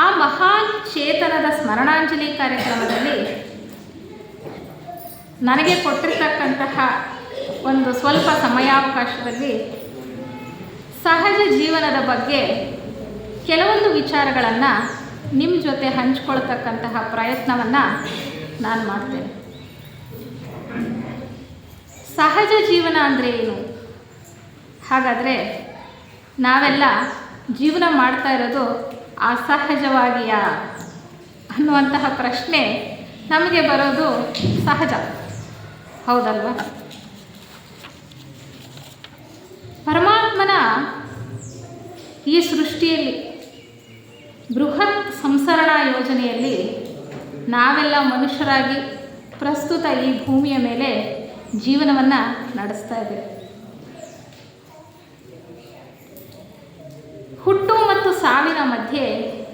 ಆ ಮಹಾನ್ ಚೇತನದ ಸ್ಮರಣಾಂಜಲಿ ಕಾರ್ಯಕ್ರಮದಲ್ಲಿ ನನಗೆ ಕೊಟ್ಟಿರ್ತಕ್ಕಂತಹ ಒಂದು ಸ್ವಲ್ಪ ಸಮಯಾವಕಾಶದಲ್ಲಿ ಸಹಜ ಜೀವನದ ಬಗ್ಗೆ ಕೆಲವೊಂದು ವಿಚಾರಗಳನ್ನು ನಿಮ್ಮ ಜೊತೆ ಹಂಚ್ಕೊಳ್ತಕ್ಕಂತಹ ಪ್ರಯತ್ನವನ್ನು ನಾನು ಮಾಡ್ತೇನೆ. ಸಹಜ ಜೀವನ ಅಂದರೆ ಏನು? ಹಾಗಾದರೆ ನಾವೆಲ್ಲ ಜೀವನ ಮಾಡ್ತಾ ಇರೋದು ಅಸಹಜವಾಗಿಯಾ ಅನ್ನುವಂತಹ ಪ್ರಶ್ನೆ ನಮಗೆ ಬರೋದು ಸಹಜ. ಹೌದಲ್ವಾ? ಪರಮಾತ್ಮನ ಈ ಸೃಷ್ಟಿಯಲ್ಲಿ ಬೃಹತ್ ಸಂಸರಣಾ ಯೋಜನೆಯಲ್ಲಿ ನಾವೆಲ್ಲ ಮನುಷ್ಯರಾಗಿ ಪ್ರಸ್ತುತ ಈ ಭೂಮಿಯ ಮೇಲೆ ಜೀವನವನ್ನು ನಡೆಸ್ತಾ ಇದ್ದೇವೆ ಹುಟ್ಟು ಮತ್ತು ಸಾವಿನ ಮಧ್ಯೆ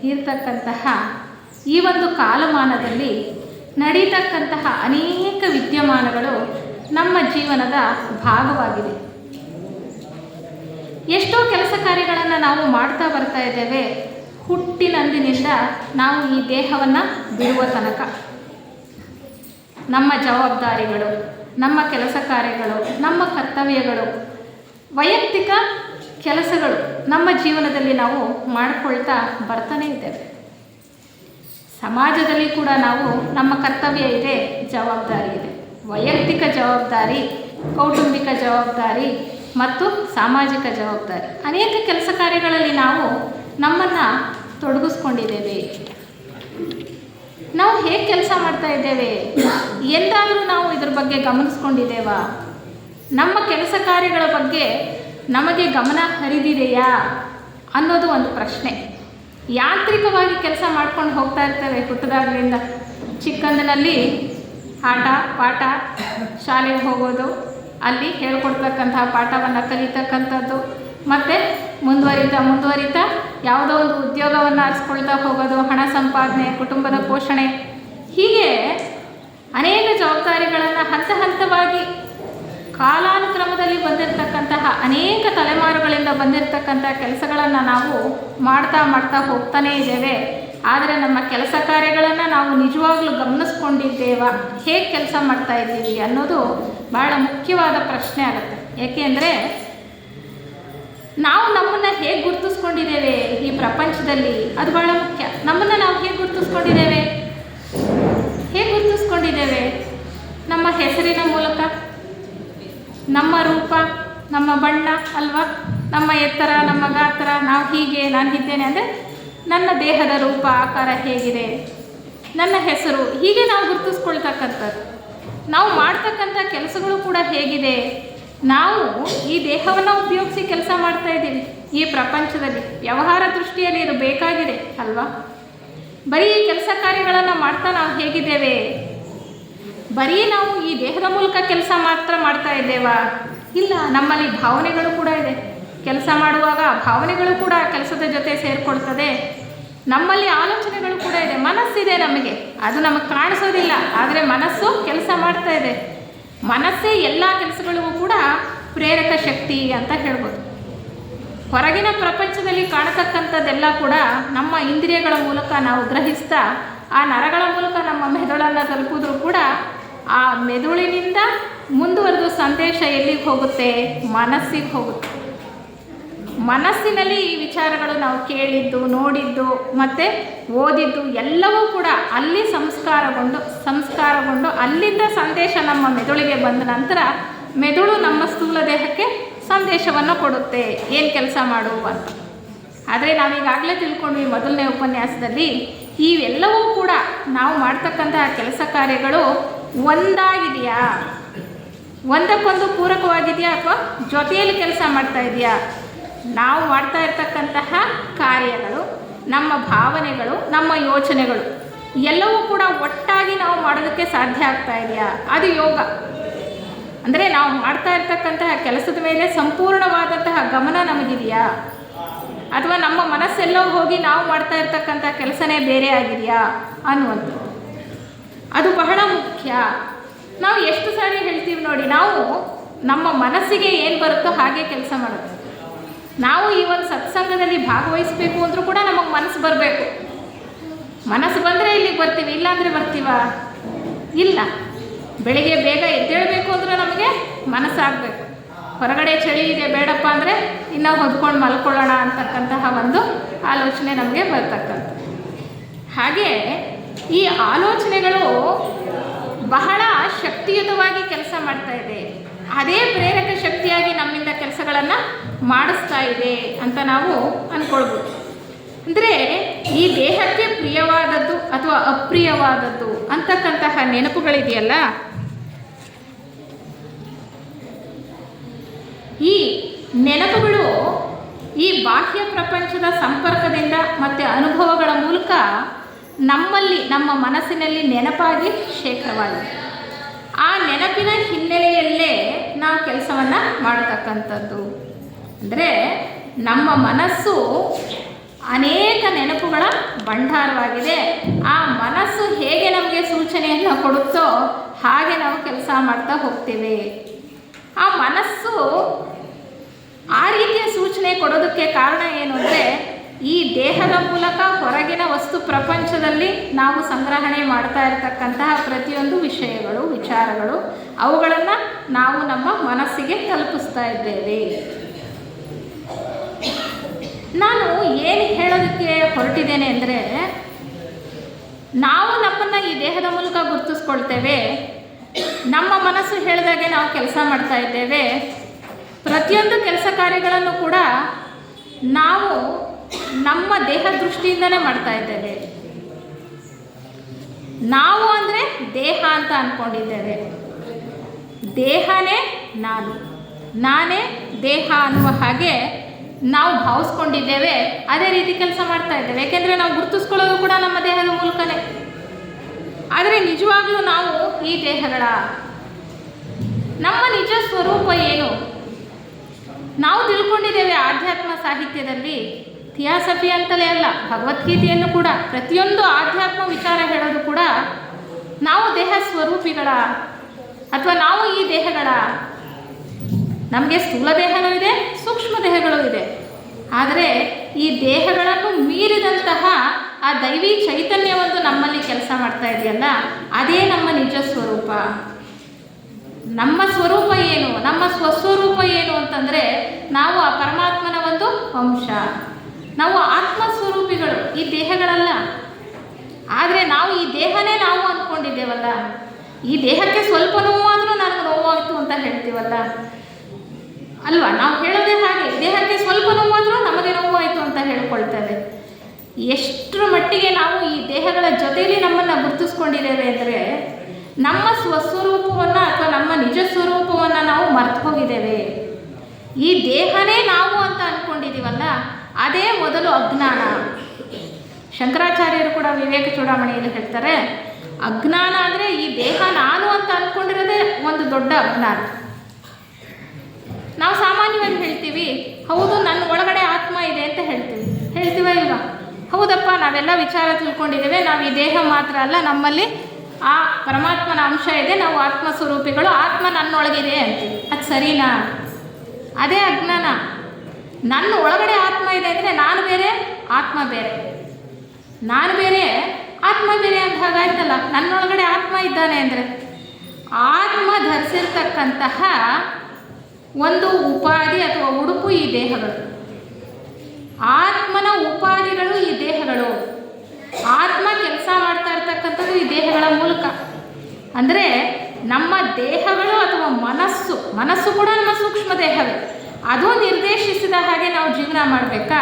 ಇರತಕ್ಕಂತಹ ಈ ಒಂದು ಕಾಲಮಾನದಲ್ಲಿ ನಡೀತಕ್ಕಂತಹ ಅನೇಕ ವಿದ್ಯಮಾನಗಳು ನಮ್ಮ ಜೀವನದ ಭಾಗವಾಗಿದೆ. ಎಷ್ಟೋ ಕೆಲಸ ಕಾರ್ಯಗಳನ್ನು ನಾವು ಮಾಡ್ತಾ ಬರ್ತಾ ಇದ್ದೇವೆ. ಹುಟ್ಟಿನಂದಿನಿಂದ ನಾವು ಈ ದೇಹವನ್ನು ಬಿಡುವ ತನಕ. ನಮ್ಮ ಜವಾಬ್ದಾರಿಗಳು, ನಮ್ಮ ಕೆಲಸ ಕಾರ್ಯಗಳು, ನಮ್ಮ ಕರ್ತವ್ಯಗಳು, ವೈಯಕ್ತಿಕ ಕೆಲಸಗಳು ನಮ್ಮ ಜೀವನದಲ್ಲಿ ನಾವು ಮಾಡಿಕೊಳ್ತಾ ಬರ್ತಾನೆ ಇದ್ದೇವೆ. ಸಮಾಜದಲ್ಲಿ ಕೂಡ ನಾವು ನಮ್ಮ ಕರ್ತವ್ಯ ಇದೆ, ಜವಾಬ್ದಾರಿ ಇದೆ. ವೈಯಕ್ತಿಕ ಜವಾಬ್ದಾರಿ, ಕೌಟುಂಬಿಕ ಜವಾಬ್ದಾರಿ ಮತ್ತು ಸಾಮಾಜಿಕ ಜವಾಬ್ದಾರಿ. ಅನೇಕ ಕೆಲಸ ಕಾರ್ಯಗಳಲ್ಲಿ ನಾವು ನಮ್ಮನ್ನು ತೊಡಗಿಸ್ಕೊಂಡಿದ್ದೇವೆ. ನಾವು ಹೇಗೆ ಕೆಲಸ ಮಾಡ್ತಾ ಇದ್ದೇವೆ? ಎಂದಾದರೂ ನಾವು ಇದ್ರ ಬಗ್ಗೆ ಗಮನಿಸ್ಕೊಂಡಿದ್ದೇವಾ? ನಮ್ಮ ಕೆಲಸ ಕಾರ್ಯಗಳ ಬಗ್ಗೆ ನಮಗೆ ಗಮನ ಹರಿದಿದೆಯಾ ಅನ್ನೋದು ಒಂದು ಪ್ರಶ್ನೆ. ಯಾಂತ್ರಿಕವಾಗಿ ಕೆಲಸ ಮಾಡ್ಕೊಂಡು ಹೋಗ್ತಾ ಇರ್ತೇವೆ ಹುಟ್ಟದಾಗಲಿಂದ. ಚಿಕ್ಕಂದಿನಲ್ಲಿ ಆಟ, ಪಾಠ, ಶಾಲೆಗೆ ಹೋಗೋದು, ಅಲ್ಲಿ ಹೇಳ್ಕೊಡ್ತಕ್ಕಂತಹ ಪಾಠವನ್ನು ಕಲಿತಕ್ಕಂಥದ್ದು, ಮತ್ತು ಮುಂದುವರಿತಾ ಮುಂದುವರಿತಾ ಯಾವುದೋ ಒಂದು ಉದ್ಯೋಗವನ್ನು ಆರಿಸ್ಕೊಳ್ತಾ ಹೋಗೋದು, ಹಣ ಸಂಪಾದನೆ, ಕುಟುಂಬದ ಪೋಷಣೆ. ಹೀಗೆ ಅನೇಕ ಜವಾಬ್ದಾರಿಗಳನ್ನು ಹಂತ ಹಂತವಾಗಿ ಕಾಲಾನುಕ್ರಮದಲ್ಲಿ ಬಂದಿರತಕ್ಕಂತಹ ಅನೇಕ ತಲೆಮಾರುಗಳಿಂದ ಬಂದಿರತಕ್ಕಂತಹ ಕೆಲಸಗಳನ್ನು ನಾವು ಮಾಡ್ತಾ ಮಾಡ್ತಾ ಹೋಗ್ತಾನೇ ಇದ್ದೇವೆ. ಆದರೆ ನಮ್ಮ ಕೆಲಸ ಕಾರ್ಯಗಳನ್ನು ನಾವು ನಿಜವಾಗ್ಲೂ ಗಮನಿಸ್ಕೊಂಡಿದ್ದೇವಾ, ಹೇಗೆ ಕೆಲಸ ಮಾಡ್ತಾ ಇದ್ದೀವಿ ಅನ್ನೋದು ಬಹಳ ಮುಖ್ಯವಾದ ಪ್ರಶ್ನೆ ಆಗುತ್ತೆ. ಏಕೆಂದರೆ ನಾವು ನಮ್ಮನ್ನು ಹೇಗೆ ಗುರುತಿಸ್ಕೊಂಡಿದ್ದೇವೆ ಈ ಪ್ರಪಂಚದಲ್ಲಿ? ಅದು ಬಹಳ ಮುಖ್ಯ. ನಮ್ಮನ್ನು ನಾವು ಹೇಗೆ ಗುರುತಿಸ್ಕೊಂಡಿದ್ದೇವೆ? ಹೇಗೆ ಗುರುತಿಸ್ಕೊಂಡಿದ್ದೇವೆ? ನಮ್ಮ ಹೆಸರಿನ ಮೂಲಕ? ನಮ್ಮ ರೂಪ, ನಮ್ಮ ಬಣ್ಣ ಅಲ್ವಾ? ನಮ್ಮ ಎತ್ತರ, ನಮ್ಮ ಗಾತ್ರ, ನಾವು ಹೀಗೆ ನಾನು ಇದ್ದೇನೆ ಅಂದರೆ ನನ್ನ ದೇಹದ ರೂಪ, ಆಕಾರ ಹೇಗಿದೆ? ನನ್ನ ಹೆಸರು, ಹೀಗೆ ನಾವು ಗುರುತಿಸ್ಕೊಳ್ತಕ್ಕಂಥದ್ದು. ನಾವು ಮಾಡ್ತಕ್ಕಂಥ ಕೆಲಸಗಳು ಕೂಡ ಹೇಗಿದೆ? ನಾವು ಈ ದೇಹವನ್ನು ಉಪಯೋಗಿಸಿ ಕೆಲಸ ಮಾಡ್ತಾ ಇದ್ದೀವಿ. ಈ ಪ್ರಪಂಚದಲ್ಲಿ ವ್ಯವಹಾರ ದೃಷ್ಟಿಯಲ್ಲಿ ಇದು ಬೇಕಾಗಿದೆ ಅಲ್ವಾ? ಬರೀ ಕೆಲಸ ಕಾರ್ಯಗಳನ್ನು ಮಾಡ್ತಾ ನಾವು ಹೇಗಿದ್ದೇವೆ? ಬರೀ ನಾವು ಈ ದೇಹದ ಮೂಲಕ ಕೆಲಸ ಮಾತ್ರ ಮಾಡ್ತಾ ಇದ್ದೇವಾ? ಇಲ್ಲ. ನಮ್ಮಲ್ಲಿ ಭಾವನೆಗಳು ಕೂಡ ಇದೆ. ಕೆಲಸ ಮಾಡುವಾಗ ಭಾವನೆಗಳು ಕೂಡ ಕೆಲಸದ ಜೊತೆ ಸೇರಿಕೊಳ್ತದೆ ನಮ್ಮಲ್ಲಿ ಆಲೋಚನೆಗಳು ಕೂಡ ಇದೆ. ಮನಸ್ಸಿದೆ ನಮಗೆ. ಅದು ನಮಗೆ ಕಾಣಿಸೋದಿಲ್ಲ. ಆದರೆ ಮನಸ್ಸು ಕೆಲಸ ಮಾಡ್ತಾ ಇದೆ. ಮನಸ್ಸೇ ಎಲ್ಲ ಕೆಲಸಗಳಿಗೂ ಕೂಡ ಪ್ರೇರಕ ಶಕ್ತಿ ಅಂತ ಹೇಳ್ಬೋದು. ಹೊರಗಿನ ಪ್ರಪಂಚದಲ್ಲಿ ಕಾಣತಕ್ಕಂಥದ್ದೆಲ್ಲ ಕೂಡ ನಮ್ಮ ಇಂದ್ರಿಯಗಳ ಮೂಲಕ ನಾವು ಗ್ರಹಿಸ್ತಾ ಆ ನರಗಳ ಮೂಲಕ ನಮ್ಮ ಮೆದುಳನ್ನು ತಲುಪಿದ್ರು ಕೂಡ ಆ ಮೆದುಳಿನಿಂದ ಮುಂದುವರೆದು ಸಂದೇಶ ಎಲ್ಲಿಗೆ ಹೋಗುತ್ತೆ? ಮನಸ್ಸಿಗೆ ಹೋಗುತ್ತೆ. ಮನಸ್ಸಿನಲ್ಲಿ ಈ ವಿಚಾರಗಳು ನಾವು ಕೇಳಿದ್ದು, ನೋಡಿದ್ದು, ಮತ್ತು ಓದಿದ್ದು ಎಲ್ಲವೂ ಕೂಡ ಅಲ್ಲಿ ಸಂಸ್ಕಾರಗೊಂಡು ಸಂಸ್ಕಾರಗೊಂಡು ಅಲ್ಲಿಂದ ಸಂದೇಶ ನಮ್ಮ ಮೆದುಳಿಗೆ ಬಂದ ನಂತರ ಮೆದುಳು ನಮ್ಮ ಸ್ಥೂಲ ದೇಹಕ್ಕೆ ಸಂದೇಶವನ್ನು ಕೊಡುತ್ತೆ. ಏನು ಕೆಲಸ ಮಾಡು ಅಂತ. ಆದರೆ ನಾವೀಗಾಗಲೇ ತಿಳ್ಕೊಂಡ್ವಿ ಮೊದಲನೇ ಉಪನ್ಯಾಸದಲ್ಲಿ, ಇವೆಲ್ಲವೂ ಕೂಡ ನಾವು ಮಾಡ್ತಕ್ಕಂತಹ ಕೆಲಸ ಕಾರ್ಯಗಳು ಒಂದಾಗಿದೆಯಾ? ಒಂದಕ್ಕೊಂದು ಪೂರಕವಾಗಿದೆಯಾ ಅಥವಾ ಜೊತೆಯಲ್ಲಿ ಕೆಲಸ ಮಾಡ್ತಾ ಇದೆಯಾ? ನಾವು ಮಾಡ್ತಾ ಇರ್ತಕ್ಕಂತಹ ಕಾರ್ಯಗಳು, ನಮ್ಮ ಭಾವನೆಗಳು, ನಮ್ಮ ಯೋಚನೆಗಳು ಎಲ್ಲವೂ ಕೂಡ ಒಟ್ಟಾಗಿ ನಾವು ಮಾಡೋದಕ್ಕೆ ಸಾಧ್ಯ ಆಗ್ತಾ ಇದೆಯಾ? ಅದು ಯೋಗ. ಅಂದರೆ ನಾವು ಮಾಡ್ತಾ ಇರ್ತಕ್ಕಂತಹ ಕೆಲಸದ ಮೇಲೆ ಸಂಪೂರ್ಣವಾದಂತಹ ಗಮನ ನಮಗಿದೆಯಾ? ಅಥವಾ ನಮ್ಮ ಮನಸ್ಸೆಲ್ಲೋ ಹೋಗಿ ನಾವು ಮಾಡ್ತಾ ಇರ್ತಕ್ಕಂಥ ಕೆಲಸನೇ ಬೇರೆ ಆಗಿದೆಯಾ? ಅನ್ನುವಂಥದ್ದು. ಅದು ಬಹಳ ಮುಖ್ಯ. ನಾವು ಎಷ್ಟು ಸಾರಿ ಹೇಳ್ತೀವಿ ನೋಡಿ, ನಾವು ನಮ್ಮ ಮನಸ್ಸಿಗೆ ಏನು ಬರುತ್ತೋ ಹಾಗೆ ಕೆಲಸ ಮಾಡೋದು ನಾವು ಈ ಒಂದು ಸತ್ಸಂಗದಲ್ಲಿ ಭಾಗವಹಿಸಬೇಕು ಅಂದರೂ ಕೂಡ ನಮಗೆ ಮನಸ್ಸು ಬರಬೇಕು. ಮನಸ್ಸು ಬಂದರೆ ಇಲ್ಲಿಗೆ ಬರ್ತೀವಿ, ಇಲ್ಲಾಂದರೆ ಬರ್ತೀವ? ಇಲ್ಲ. ಬೆಳಿಗ್ಗೆ ಬೇಗ ಎದ್ದೇಳಬೇಕು ಅಂದರೆ ನಮಗೆ ಮನಸ್ಸಾಗಬೇಕು. ಹೊರಗಡೆ ಚಳಿ ಇದೆ, ಬೇಡಪ್ಪ ಅಂದರೆ ಇನ್ನೂ ಹೊದ್ಕೊಂಡು ಮಲ್ಕೊಳ್ಳೋಣ ಅಂತಕ್ಕಂತಹ ಒಂದು ಆಲೋಚನೆ ನಮಗೆ ಬರ್ತಕ್ಕಂಥ ಹಾಗೆ ಈ ಆಲೋಚನೆಗಳು ಬಹಳ ಶಕ್ತಿಯುತವಾಗಿ ಕೆಲಸ ಮಾಡ್ತಾ ಇದೆ. ಅದೇ ಪ್ರೇರಕ ಶಕ್ತಿಯಾಗಿ ನಮ್ಮಿಂದ ಕೆಲಸಗಳನ್ನು ಮಾಡಿಸ್ತಾ ಇದೆ ಅಂತ ನಾವು ಅಂದ್ಕೊಳ್ಬೋದು ಅಂದರೆ ಈ ದೇಹಕ್ಕೆ ಪ್ರಿಯವಾದದ್ದು ಅಥವಾ ಅಪ್ರಿಯವಾದದ್ದು ಅಂತಕ್ಕಂತಹ ನೆನಪುಗಳಿದೆಯಲ್ಲ? ಈ ನೆನಪುಗಳು ಈ ಬಾಹ್ಯ ಪ್ರಪಂಚದ ಸಂಪರ್ಕದಿಂದ ಮತ್ತು ಅನುಭವಗಳ ಮೂಲಕ ನಮ್ಮಲ್ಲಿ, ನಮ್ಮ ಮನಸ್ಸಿನಲ್ಲಿ ನೆನಪಾಗಿ ಶೇಖರವಾಗಿದೆ. ಆ ನೆನಪಿನ ಹಿನ್ನೆಲೆಯಲ್ಲೇ ನಾವು ಕೆಲಸವನ್ನು ಮಾಡತಕ್ಕಂಥದ್ದು. ಅಂದರೆ ನಮ್ಮ ಮನಸ್ಸು ಅನೇಕ ನೆನಪುಗಳ ಭಂಡಾರವಾಗಿದೆ. ಆ ಮನಸ್ಸು ಹೇಗೆ ನಮಗೆ ಸೂಚನೆಯನ್ನು ಕೊಡುತ್ತೋ ಹಾಗೆ ನಾವು ಕೆಲಸ ಮಾಡ್ತಾ ಹೋಗ್ತೇವೆ. ಆ ಮನಸ್ಸು ಆ ರೀತಿಯ ಸೂಚನೆ ಕೊಡೋದಕ್ಕೆ ಕಾರಣ ಏನು ಅಂದರೆ ಈ ದೇಹದ ಮೂಲಕ ಹೊರಗಿನ ವಸ್ತು ಪ್ರಪಂಚದಲ್ಲಿ ನಾವು ಸಂಗ್ರಹಣೆ ಮಾಡ್ತಾ ಇರತಕ್ಕಂತಹ ಪ್ರತಿಯೊಂದು ವಿಷಯಗಳು, ವಿಚಾರಗಳು, ಅವುಗಳನ್ನು ನಾವು ನಮ್ಮ ಮನಸ್ಸಿಗೆ ತಲುಪಿಸ್ತಾ ಇದ್ದೇವೆ. ನಾನು ಏನು ಹೇಳೋದಕ್ಕೆ ಹೊರಟಿದ್ದೇನೆ ಅಂದರೆ, ನಾವು ನಮ್ಮನ್ನು ಈ ದೇಹದ ಮೂಲಕ ಗುರುತಿಸ್ಕೊಳ್ತೇವೆ. ನಮ್ಮ ಮನಸ್ಸು ಹೇಳಿದಾಗೆ ನಾವು ಕೆಲಸ ಮಾಡ್ತಾ ಇದ್ದೇವೆ. ಪ್ರತಿಯೊಂದು ಕೆಲಸ ಕಾರ್ಯಗಳನ್ನು ಕೂಡ ನಾವು ನಮ್ಮ ದೇಹ ದೃಷ್ಟಿಯಿಂದನೇ ಮಾಡ್ತಾ ಇದ್ದೇವೆ. ನಾವು ಅಂದರೆ ದೇಹ ಅಂತ ಅಂದ್ಕೊಂಡಿದ್ದೇವೆ ದೇಹನೇ ನಾನು. ನಾನೇ ದೇಹ ಅನ್ನುವ ಹಾಗೆ ನಾವು ಭಾವಿಸ್ಕೊಂಡಿದ್ದೇವೆ. ಅದೇ ರೀತಿ ಕೆಲಸ ಮಾಡ್ತಾ ಇದ್ದೇವೆ. ಯಾಕೆಂದರೆ ನಾವು ಗುರುತಿಸ್ಕೊಳ್ಳೋದು ಕೂಡ ನಮ್ಮ ದೇಹದ ಮೂಲಕನೇ. ಆದರೆ ನಿಜವಾಗ್ಲೂ ನಾವು ಈ ದೇಹಗಳ ನಮ್ಮ ನಿಜ ಸ್ವರೂಪ ಏನು? ನಾವು ತಿಳ್ಕೊಂಡಿದ್ದೇವೆ ಆಧ್ಯಾತ್ಮ ಸಾಹಿತ್ಯದಲ್ಲಿ ಥಿಯಾಸಫಿ ಅಂತಲೇ ಅಲ್ಲ, ಭಗವದ್ಗೀತೆಯನ್ನು ಕೂಡ ಪ್ರತಿಯೊಂದು ಆಧ್ಯಾತ್ಮ ವಿಚಾರ ಹೇಳೋದು ಕೂಡ ನಾವು ದೇಹ ಸ್ವರೂಪಿಗಳ ಅಥವಾ ನಾವು ಈ ದೇಹಗಳ, ನಮಗೆ ಸ್ಥೂಲ ದೇಹಗಳು ಇದೆ, ಸೂಕ್ಷ್ಮ ದೇಹಗಳು ಇದೆ. ಆದರೆ ಈ ದೇಹಗಳನ್ನು ಮೀರಿದಂತಹ ಆ ದೈವಿ ಚೈತನ್ಯವೊಂದು ನಮ್ಮಲ್ಲಿ ಕೆಲಸ ಮಾಡ್ತಾ ಇದೆಯಲ್ಲ, ಅದೇ ನಮ್ಮ ನಿಜ ಸ್ವರೂಪ. ನಮ್ಮ ಸ್ವರೂಪ ಏನು, ನಮ್ಮ ಸ್ವಸ್ವರೂಪ ಏನು ಅಂತಂದರೆ ನಾವು ಆ ಪರಮಾತ್ಮನ ಒಂದು ಅಂಶ. ನಾವು ಆತ್ಮ ಸ್ವರೂಪಿಗಳು ಈ ದೇಹಗಳಲ್ಲ. ಆದರೆ ನಾವು ಈ ದೇಹನೇ ನಾವು ಅಂದ್ಕೊಂಡಿದ್ದೇವಲ್ಲ. ಈ ದೇಹಕ್ಕೆ ಸ್ವಲ್ಪ ನೋವಾದರೂ ನನಗೆ ನೋವಾಯಿತು ಅಂತ ಹೇಳ್ತೀವಲ್ಲ. ಅಲ್ವಾ? ನಾವು ಹೇಳೋದೇ ಹಾಗೆ, ದೇಹಕ್ಕೆ ಸ್ವಲ್ಪ ನೋವಾದರೂ ನಮಗೆ ನೋವಾಯಿತು ಅಂತ ಹೇಳ್ಕೊಳ್ತೇವೆ. ಎಷ್ಟರ ಮಟ್ಟಿಗೆ ನಾವು ಈ ದೇಹಗಳ ಜೊತೆಯಲ್ಲಿ ನಮ್ಮನ್ನು ಗುರುತಿಸ್ಕೊಂಡಿದ್ದೇವೆ ಅಂದರೆ, ನಮ್ಮ ಸ್ವಸ್ವರೂಪವನ್ನು ಅಥವಾ ನಮ್ಮ ನಿಜ ಸ್ವರೂಪವನ್ನು ನಾವು ಮರ್ತು ಹೋಗಿದ್ದೇವೆ ಈ ದೇಹನೇ ನಾವು ಅಂತ ಅಂದ್ಕೊಂಡಿದ್ದೀವಲ್ಲ ಅದೇ ಮೊದಲು ಅಜ್ಞಾನ. ಶಂಕರಾಚಾರ್ಯರು ಕೂಡ ವಿವೇಕ ಚೂಡಾಮಣಿಯಲ್ಲಿ ಹೇಳ್ತಾರೆ, ಅಜ್ಞಾನ ಅಂದರೆ ಈ ದೇಹ ನಾನು ಅಂತ ಅಂದ್ಕೊಂಡಿರೋದೇ ಒಂದು ದೊಡ್ಡ ಅಜ್ಞಾನ. ನಾವು ಸಾಮಾನ್ಯವಾಗಿ ಹೇಳ್ತೀವಿ, ಹೌದು, ನನ್ನ ಒಳಗಡೆ ಆತ್ಮ ಇದೆ ಅಂತ ಹೇಳ್ತೀವಿ. ಹೇಳ್ತೀವ ಇಲ್ವಾ? ಹೌದಪ್ಪ, ನಾವೆಲ್ಲ ವಿಚಾರ ತಿಳ್ಕೊಂಡಿದ್ದೇವೆ, ನಾವು ಈ ದೇಹ ಮಾತ್ರ ಅಲ್ಲ, ನಮ್ಮಲ್ಲಿ ಆ ಪರಮಾತ್ಮನ ಅಂಶ ಇದೆ, ನಾವು ಆತ್ಮ ಸ್ವರೂಪಿಗಳು ಆತ್ಮ ನನ್ನೊಳಗಿದೆ ಅಂತೀವಿ. ಅದು ಸರಿನಾ? ಅದೇ ಅಜ್ಞಾನ. ನನ್ನ ಒಳಗಡೆ ಆತ್ಮ ಇದೆ ಅಂದರೆ ನಾನು ಬೇರೆ, ಆತ್ಮ ಬೇರೆ. ನಾನು ಬೇರೆ, ಆತ್ಮ ಬೇರೆ ಅಂತ ಹಾಗಾಯ್ತಲ್ಲ. ನನ್ನೊಳಗಡೆ ಆತ್ಮ ಇದ್ದಾನೆ ಅಂದರೆ ಆತ್ಮ ಧರಿಸಿರ್ತಕ್ಕಂತಹ ಒಂದು ಉಪಾಧಿ ಅಥವಾ ಉಡುಪು ಈ ದೇಹಗಳು. ಆತ್ಮನ ಉಪಾಧಿಗಳು ಈ ದೇಹಗಳು. ಆತ್ಮ ಕೆಲಸ ಮಾಡ್ತಾ ಇರ್ತಕ್ಕಂಥದ್ದು ಈ ದೇಹಗಳ ಮೂಲಕ. ಅಂದರೆ ನಮ್ಮ ದೇಹಗಳು ಅಥವಾ ಮನಸ್ಸು ಮನಸ್ಸು ಕೂಡ ನಮ್ಮ ಸೂಕ್ಷ್ಮ ದೇಹವೇ. ಅದು ನಿರ್ದೇಶಿಸಿದ ಹಾಗೆ ನಾವು ಜೀವನ ಮಾಡಬೇಕಾ?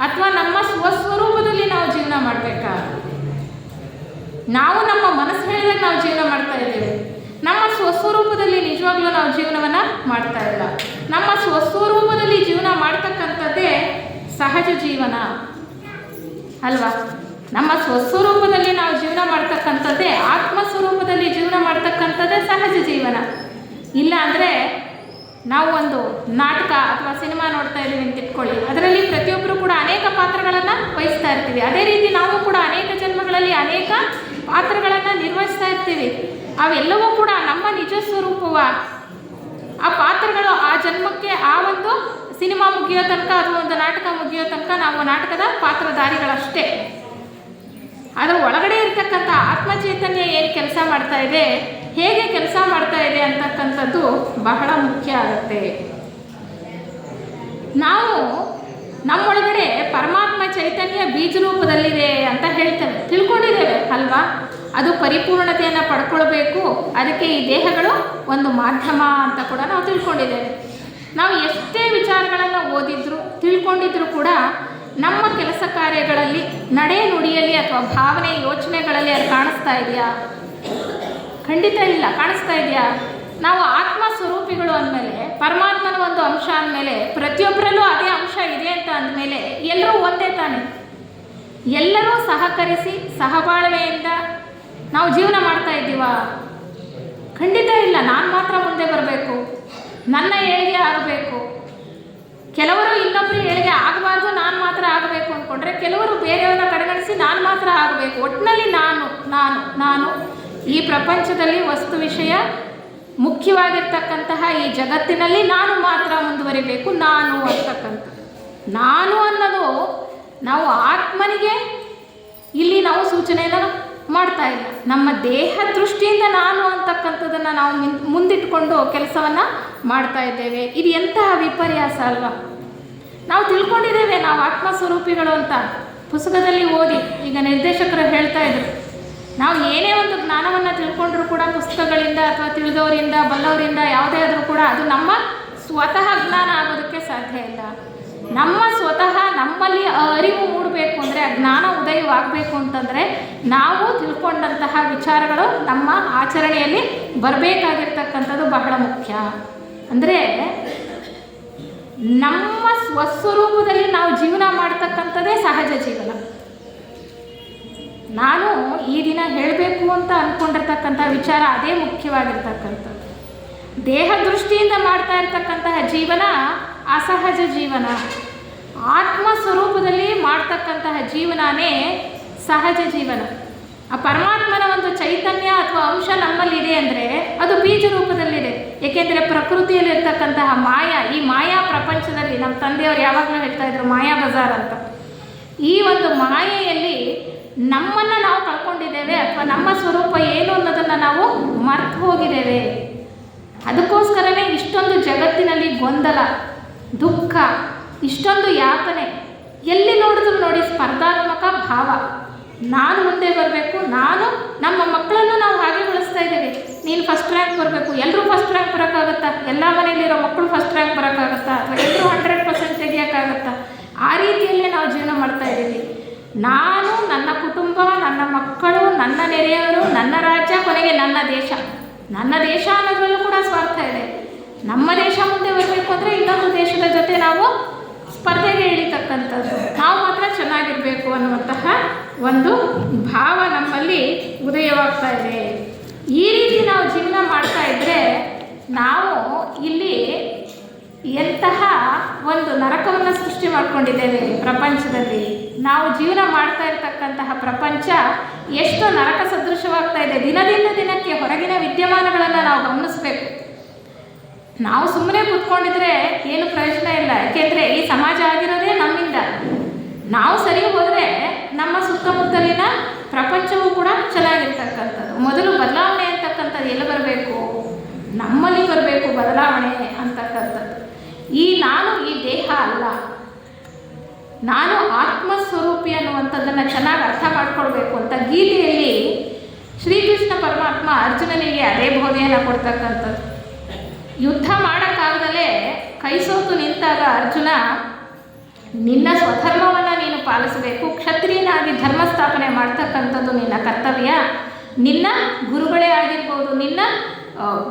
ಅಥವಾ ನಮ್ಮ ಸ್ವಸ್ವರೂಪದಲ್ಲಿ ನಾವು ಜೀವನ ಮಾಡಬೇಕಾ? ನಾವು ನಮ್ಮ ಮನಸ್ಸು ಹೇಳಿದಾಗ ನಾವು ಜೀವನ ಮಾಡ್ತಾ ಇದ್ದೇವೆ. ನಮ್ಮ ಸ್ವಸ್ವರೂಪದಲ್ಲಿ ನಿಜವಾಗ್ಲೂ ನಾವು ಜೀವನವನ್ನು ಮಾಡ್ತಾ ಇಲ್ಲ. ನಮ್ಮ ಸ್ವಸ್ವರೂಪದಲ್ಲಿ ಜೀವನ ಮಾಡ್ತಕ್ಕಂಥದ್ದೇ ಸಹಜ ಜೀವನ. ಅಲ್ವಾ? ನಮ್ಮ ಸ್ವಸ್ವರೂಪದಲ್ಲಿ ನಾವು ಜೀವನ ಮಾಡ್ತಕ್ಕಂಥದ್ದೇ ಆತ್ಮ ಸ್ವರೂಪದಲ್ಲಿ ಜೀವನ ಮಾಡ್ತಕ್ಕಂಥದ್ದೇ ಸಹಜ ಜೀವನ. ಇಲ್ಲ ಅಂದರೆ ನಾವು ಒಂದು ನಾಟಕ ಅಥವಾ ಸಿನಿಮಾ ನೋಡ್ತಾ ಇದ್ದೀವಿ ಅಂತ ಇಟ್ಕೊಳ್ಳಿ. ಅದರಲ್ಲಿ ಪ್ರತಿಯೊಬ್ಬರು ಕೂಡ ಅನೇಕ ಪಾತ್ರಗಳನ್ನು ವಹಿಸ್ತಾ ಇರ್ತೀವಿ. ಅದೇ ರೀತಿ ನಾವು ಕೂಡ ಅನೇಕ ಜನ್ಮಗಳಲ್ಲಿ ಅನೇಕ ಪಾತ್ರಗಳನ್ನು ನಿರ್ವಹಿಸ್ತಾ ಇರ್ತೀವಿ. ಅವೆಲ್ಲವೂ ಕೂಡ ನಮ್ಮ ನಿಜ ಸ್ವರೂಪವ ಆ ಪಾತ್ರಗಳು ಆ ಜನ್ಮಕ್ಕೆ ಆ ಒಂದು ಸಿನಿಮಾ ಮುಗಿಯೋ ತನಕ ಅಥವಾ ಒಂದು ನಾಟಕ ಮುಗಿಯೋ ತನಕ ನಾವು ನಾಟಕದ ಪಾತ್ರಧಾರಿಗಳಷ್ಟೇ. ಅದರ ಒಳಗಡೆ ಇರತಕ್ಕಂಥ ಆತ್ಮಚೈತನ್ಯ ಏನು ಕೆಲಸ ಮಾಡ್ತಾ ಇದೆ? ಹೇಗೆ ಕೆಲಸ ಮಾಡ್ತಾ ಇದೆ ಅಂತಕ್ಕಂಥದ್ದು ಬಹಳ ಮುಖ್ಯ ಆಗುತ್ತೆ. ನಾವು ನಮ್ಮೊಳಗಡೆ ಪರಮಾತ್ಮ ಚೈತನ್ಯ ಬೀಜ ರೂಪದಲ್ಲಿದೆ ಅಂತ ಹೇಳ್ತೇವೆ. ತಿಳ್ಕೊಂಡಿದ್ದೇವೆ, ಅಲ್ವಾ? ಅದು ಪರಿಪೂರ್ಣತೆಯನ್ನು ಪಡ್ಕೊಳ್ಬೇಕು. ಅದಕ್ಕೆ ಈ ದೇಹಗಳು ಒಂದು ಮಾಧ್ಯಮ ಅಂತ ಕೂಡ ನಾವು ತಿಳ್ಕೊಂಡಿದ್ದೇವೆ. ನಾವು ಎಷ್ಟೇ ವಿಚಾರಗಳನ್ನು ಓದಿದ್ರು, ತಿಳ್ಕೊಂಡಿದ್ರು ಕೂಡ ನಮ್ಮ ಕೆಲಸ ಕಾರ್ಯಗಳಲ್ಲಿ ನಡೆ ನುಡಿಯಲ್ಲಿ ಅಥವಾ ಭಾವನೆ ಯೋಚನೆಗಳಲ್ಲಿ ಅದು ಕಾಣಿಸ್ತಾ ಇದೆಯಾ? ಖಂಡಿತ ಇಲ್ಲ ಕಾಣಿಸ್ತಾ ಇದೆಯಾ? ನಾವು ಆತ್ಮ ಸ್ವರೂಪಿಗಳು ಅಂದಮೇಲೆ, ಪರಮಾತ್ಮನ ಒಂದು ಅಂಶ ಅಂದಮೇಲೆ ಪ್ರತಿಯೊಬ್ಬರಲ್ಲೂ ಅದೇ ಅಂಶ ಇದೆ ಅಂತ ಅಂದಮೇಲೆ ಎಲ್ಲರೂ ಒಂದೇ ತಾನೆ. ಎಲ್ಲರೂ ಸಹಕರಿಸಿ, ಸಹಬಾಳ್ವೆಯಿಂದ ನಾವು ಜೀವನ ಮಾಡ್ತಾ ಇದ್ದೀವಾ? ಖಂಡಿತ ಇಲ್ಲ. ನಾನು ಮಾತ್ರ ಮುಂದೆ ಬರಬೇಕು. ನನ್ನ ಏಳಿಗೆ ಆಗಬೇಕು ಕೆಲವರು ಇನ್ನೊಬ್ಬರು ಏಳಿಗೆ ಆಗಬಾರ್ದು, ನಾನು ಮಾತ್ರ ಆಗಬೇಕು ಅಂದ್ಕೊಂಡ್ರೆ ಕೆಲವರು ಬೇರೆಯವ್ರನ್ನ ಕಡೆಗಣಿಸಿ ನಾನು ಮಾತ್ರ ಆಗಬೇಕು. ಒಟ್ಟಿನಲ್ಲಿ ನಾನು ನಾನು ನಾನು. ಈ ಪ್ರಪಂಚದಲ್ಲಿ ವಸ್ತು ವಿಷಯ ಮುಖ್ಯವಾಗಿರ್ತಕ್ಕಂತಹ ಈ ಜಗತ್ತಿನಲ್ಲಿ ನಾನು ಮಾತ್ರ ಮುಂದುವರಿಬೇಕು, ನಾನು ಅಂತಕ್ಕಂಥ ನಾನು ಅನ್ನೋದು ನಾವು ಆತ್ಮನಿಗೆ ಇಲ್ಲಿ ನಾವು ಸೂಚನೆಯನ್ನು ಮಾಡ್ತಾ ಇಲ್ಲ. ನಮ್ಮ ದೇಹ ದೃಷ್ಟಿಯಿಂದ ನಾನು ಅಂತಕ್ಕಂಥದ್ದನ್ನು ನಾವು ಮುಂದಿಟ್ಕೊಂಡು ಕೆಲಸವನ್ನು ಮಾಡ್ತಾ ಇದ್ದೇವೆ. ಇದು ಎಂತಹ ವಿಪರ್ಯಾಸ ಅಲ್ವಾ? ನಾವು ತಿಳ್ಕೊಂಡಿದ್ದೇವೆ, ನಾವು ಆತ್ಮ ಸ್ವರೂಪಿಗಳು ಅಂತ. ಪುಸ್ತಕದಲ್ಲಿ ಓದಿ ಈಗ ನಿರ್ದೇಶಕರು ಹೇಳ್ತಾ ಇದ್ರು ನಾವು ಏನೇ ಒಂದು ಜ್ಞಾನವನ್ನು ತಿಳ್ಕೊಂಡ್ರೂ ಕೂಡ ಪುಸ್ತಕಗಳಿಂದ ಅಥವಾ ತಿಳಿದವರಿಂದ, ಬಲ್ಲವರಿಂದ, ಯಾವುದೇ ಆದರೂ ಕೂಡ ಅದು ನಮ್ಮ ಸ್ವತಃ ಜ್ಞಾನ ಆಗೋದಕ್ಕೆ ಸಾಧ್ಯ ಇಲ್ಲ. ನಮ್ಮ ಸ್ವತಃ ನಮ್ಮಲ್ಲಿ ಅರಿವು ಮೂಡಬೇಕು ಅಂದರೆ, ಆ ಜ್ಞಾನ ಉದಯವಾಗಬೇಕು ಅಂತಂದರೆ, ನಾವು ತಿಳ್ಕೊಂಡಂತಹ ವಿಚಾರಗಳು ನಮ್ಮ ಆಚರಣೆಯಲ್ಲಿ ಬರಬೇಕಾಗಿರ್ತಕ್ಕಂಥದ್ದು ಬಹಳ ಮುಖ್ಯ. ಅಂದರೆ, ನಮ್ಮ ಸ್ವಸ್ವರೂಪದಲ್ಲಿ ನಾವು ಜೀವನ ಮಾಡ್ತಕ್ಕಂಥದ್ದೇ ಸಹಜ ಜೀವನ. ನಾನು ಈ ದಿನ ಹೇಳಬೇಕು ಅಂತ ಅಂದ್ಕೊಂಡಿರ್ತಕ್ಕಂಥ ವಿಚಾರ ಅದೇ ಮುಖ್ಯವಾಗಿರ್ತಕ್ಕಂಥದ್ದು. ದೇಹ ದೃಷ್ಟಿಯಿಂದ ಮಾಡ್ತಾ ಇರ್ತಕ್ಕಂತಹ ಜೀವನ ಅಸಹಜ ಜೀವನ. ಆತ್ಮ ಸ್ವರೂಪದಲ್ಲಿ ಮಾಡ್ತಕ್ಕಂತಹ ಜೀವನನೇ ಸಹಜ ಜೀವನ. ಆ ಪರಮಾತ್ಮನ ಒಂದು ಚೈತನ್ಯ ಅಥವಾ ಅಂಶ ನಮ್ಮಲ್ಲಿದೆ ಅಂದರೆ ಅದು ಬೀಜ ರೂಪದಲ್ಲಿದೆ. ಏಕೆಂದರೆ ಪ್ರಕೃತಿಯಲ್ಲಿರ್ತಕ್ಕಂತಹ ಮಾಯಾ, ಈ ಮಾಯಾ ಪ್ರಪಂಚದಲ್ಲಿ ನಮ್ಮ ತಂದೆಯವರು ಯಾವಾಗಲೂ ಹೇಳ್ತಾ ಇದ್ರು ಮಾಯಾ ಬಜಾರ್ ಅಂತ. ಈ ಒಂದು ಮಾಯೆಯಲ್ಲಿ ನಮ್ಮನ್ನು ನಾವು ಕಳ್ಕೊಂಡಿದ್ದೇವೆ ಅಥವಾ ನಮ್ಮ ಸ್ವರೂಪ ಏನು ಅನ್ನೋದನ್ನು ನಾವು ಮರ್ತು ಹೋಗಿದ್ದೇವೆ. ಅದಕ್ಕೋಸ್ಕರನೇ ಇಷ್ಟೊಂದು ಜಗತ್ತಿನಲ್ಲಿ ಗೊಂದಲ, ದುಃಖ, ಇಷ್ಟೊಂದು ಯಾತನೆ, ಎಲ್ಲಿ ನೋಡಿದ್ರು ನೋಡಿ ಸ್ಪರ್ಧಾತ್ಮಕ ಭಾವ. ನಾನು ಮುಂದೆ ಬರಬೇಕು, ನಾನು ನಮ್ಮ ಮಕ್ಕಳನ್ನು ನಾವು ಹಾಗೆ ಬೆಳೆಸ್ತಾ ಇದ್ದೇವೆ. ನೀನು ಫಸ್ಟ್ ರ್ಯಾಂಕ್ ಬರಬೇಕು ಎಲ್ಲರೂ ಫಸ್ಟ್ ರ್ಯಾಂಕ್ ಬರೋಕ್ಕಾಗತ್ತಾ? ಎಲ್ಲ ಮನೆಯಲ್ಲಿರೋ ಮಕ್ಕಳು ಫಸ್ಟ್ ರ್ಯಾಂಕ್ ಬರೋಕ್ಕಾಗುತ್ತಾ? ಅಥವಾ ಎಲ್ಲರೂ ಹಂಡ್ರೆಡ್ ಪರ್ಸೆಂಟ್ ತೆಗಿಯೋಕ್ಕಾಗತ್ತಾ? ಆ ರೀತಿಯಲ್ಲೇ ನಾವು ಜೀವನ ಮಾಡ್ತಾ ಇದ್ದೀವಿ. ನಾನು, ನನ್ನ ಕುಟುಂಬ, ನನ್ನ ಮಕ್ಕಳು, ನನ್ನ ನೆರೆಯವರು, ನನ್ನ ರಾಜ್ಯ ಕೊನೆಗೆ ನನ್ನ ದೇಶ. ನನ್ನ ದೇಶ ಅನ್ನೋದ್ರಲ್ಲೂ ಕೂಡ ಸ್ವಾರ್ಥ ಇದೆ. ನಮ್ಮ ದೇಶ ಮುಂದೆ ಬರಬೇಕು ಅಂದರೆ ಇನ್ನೊಂದು ದೇಶದ ಜೊತೆ ನಾವು ಸ್ಪರ್ಧೆಗೆ ಇಳಿತಕ್ಕಂಥದ್ದು. ನಾವು ಮಾತ್ರ ಚೆನ್ನಾಗಿರಬೇಕು ಅನ್ನುವಂತಹ ಒಂದು ಭಾವ ನಮ್ಮಲ್ಲಿ ಉದಯವಾಗ್ತಾ ಇದೆ. ಈ ರೀತಿ ನಾವು ಜೀವನ ಮಾಡ್ತಾ ಇದ್ದರೆ ನಾವು ಇಲ್ಲಿ ಎಂತಹ ಒಂದು ನರಕವನ್ನು ಸೃಷ್ಟಿ ಮಾಡಿಕೊಂಡಿದ್ದೇವೆ ಪ್ರಪಂಚದಲ್ಲಿ. ನಾವು ಜೀವನ ಮಾಡ್ತಾ ಇರತಕ್ಕಂತಹ ಪ್ರಪಂಚ ಎಷ್ಟು ನರಕ ಸದೃಶವಾಗ್ತಾ ಇದೆ. ದಿನದಿಂದ ದಿನಕ್ಕೆ ಹೊರಗಿನ ವಿದ್ಯಮಾನಗಳನ್ನು ನಾವು ಗಮನಿಸಬೇಕು. ನಾವು ಸುಮ್ಮನೆ ಕೂತ್ಕೊಂಡಿದ್ರೆ ಏನು ಪ್ರಯೋಜನ ಇಲ್ಲ. ಯಾಕೆಂದರೆ ಈ ಸಮಾಜ ಆಗಿರೋದೇ ನಮ್ಮಿಂದ. ನಾವು ಸರಿ ಹೋದರೆ ನಮ್ಮ ಸುತ್ತಮುತ್ತಲಿನ ಪ್ರಪಂಚವೂ ಕೂಡ ಚೆನ್ನಾಗಿರ್ತಕ್ಕಂಥದ್ದು ಮೊದಲು ಬದಲಾವಣೆ ಅಂತಕ್ಕಂಥದ್ದು ಎಲ್ಲಿ ಬರಬೇಕು? ನಮ್ಮಲ್ಲಿ ಬರಬೇಕು ಬದಲಾವಣೆ ಅಂತಕ್ಕಂಥದ್ದು. ಈ ನಾನು ಈ ದೇಹ ಅಲ್ಲ. ನಾನು ಆತ್ಮಸ್ವರೂಪಿ ಅನ್ನುವಂಥದ್ದನ್ನು ಚೆನ್ನಾಗಿ ಅರ್ಥ ಮಾಡ್ಕೊಳ್ಬೇಕು ಅಂತ ಗೀತೆಯಲ್ಲಿ ಶ್ರೀಕೃಷ್ಣ ಪರಮಾತ್ಮ ಅರ್ಜುನನಿಗೆ ಅದೇ ಬೋಧೆಯನ್ನು ಕೊಡ್ತಕ್ಕಂಥದ್ದು. ಯುದ್ಧ ಮಾಡೋಕ್ಕಾಗದಲೇ ಕೈ ಸೋತು ನಿಂತಾಗ ಅರ್ಜುನ, ನಿನ್ನ ಸ್ವಧರ್ಮವನ್ನು ನೀನು ಪಾಲಿಸಬೇಕು, ಕ್ಷತ್ರಿಯನಾಗಿ ಧರ್ಮ ಸ್ಥಾಪನೆ ಮಾಡ್ತಕ್ಕಂಥದ್ದು ನಿನ್ನ ಕರ್ತವ್ಯ. ನಿನ್ನ ಗುರುಗಳೇ ಆಗಿರ್ಬೋದು, ನಿನ್ನ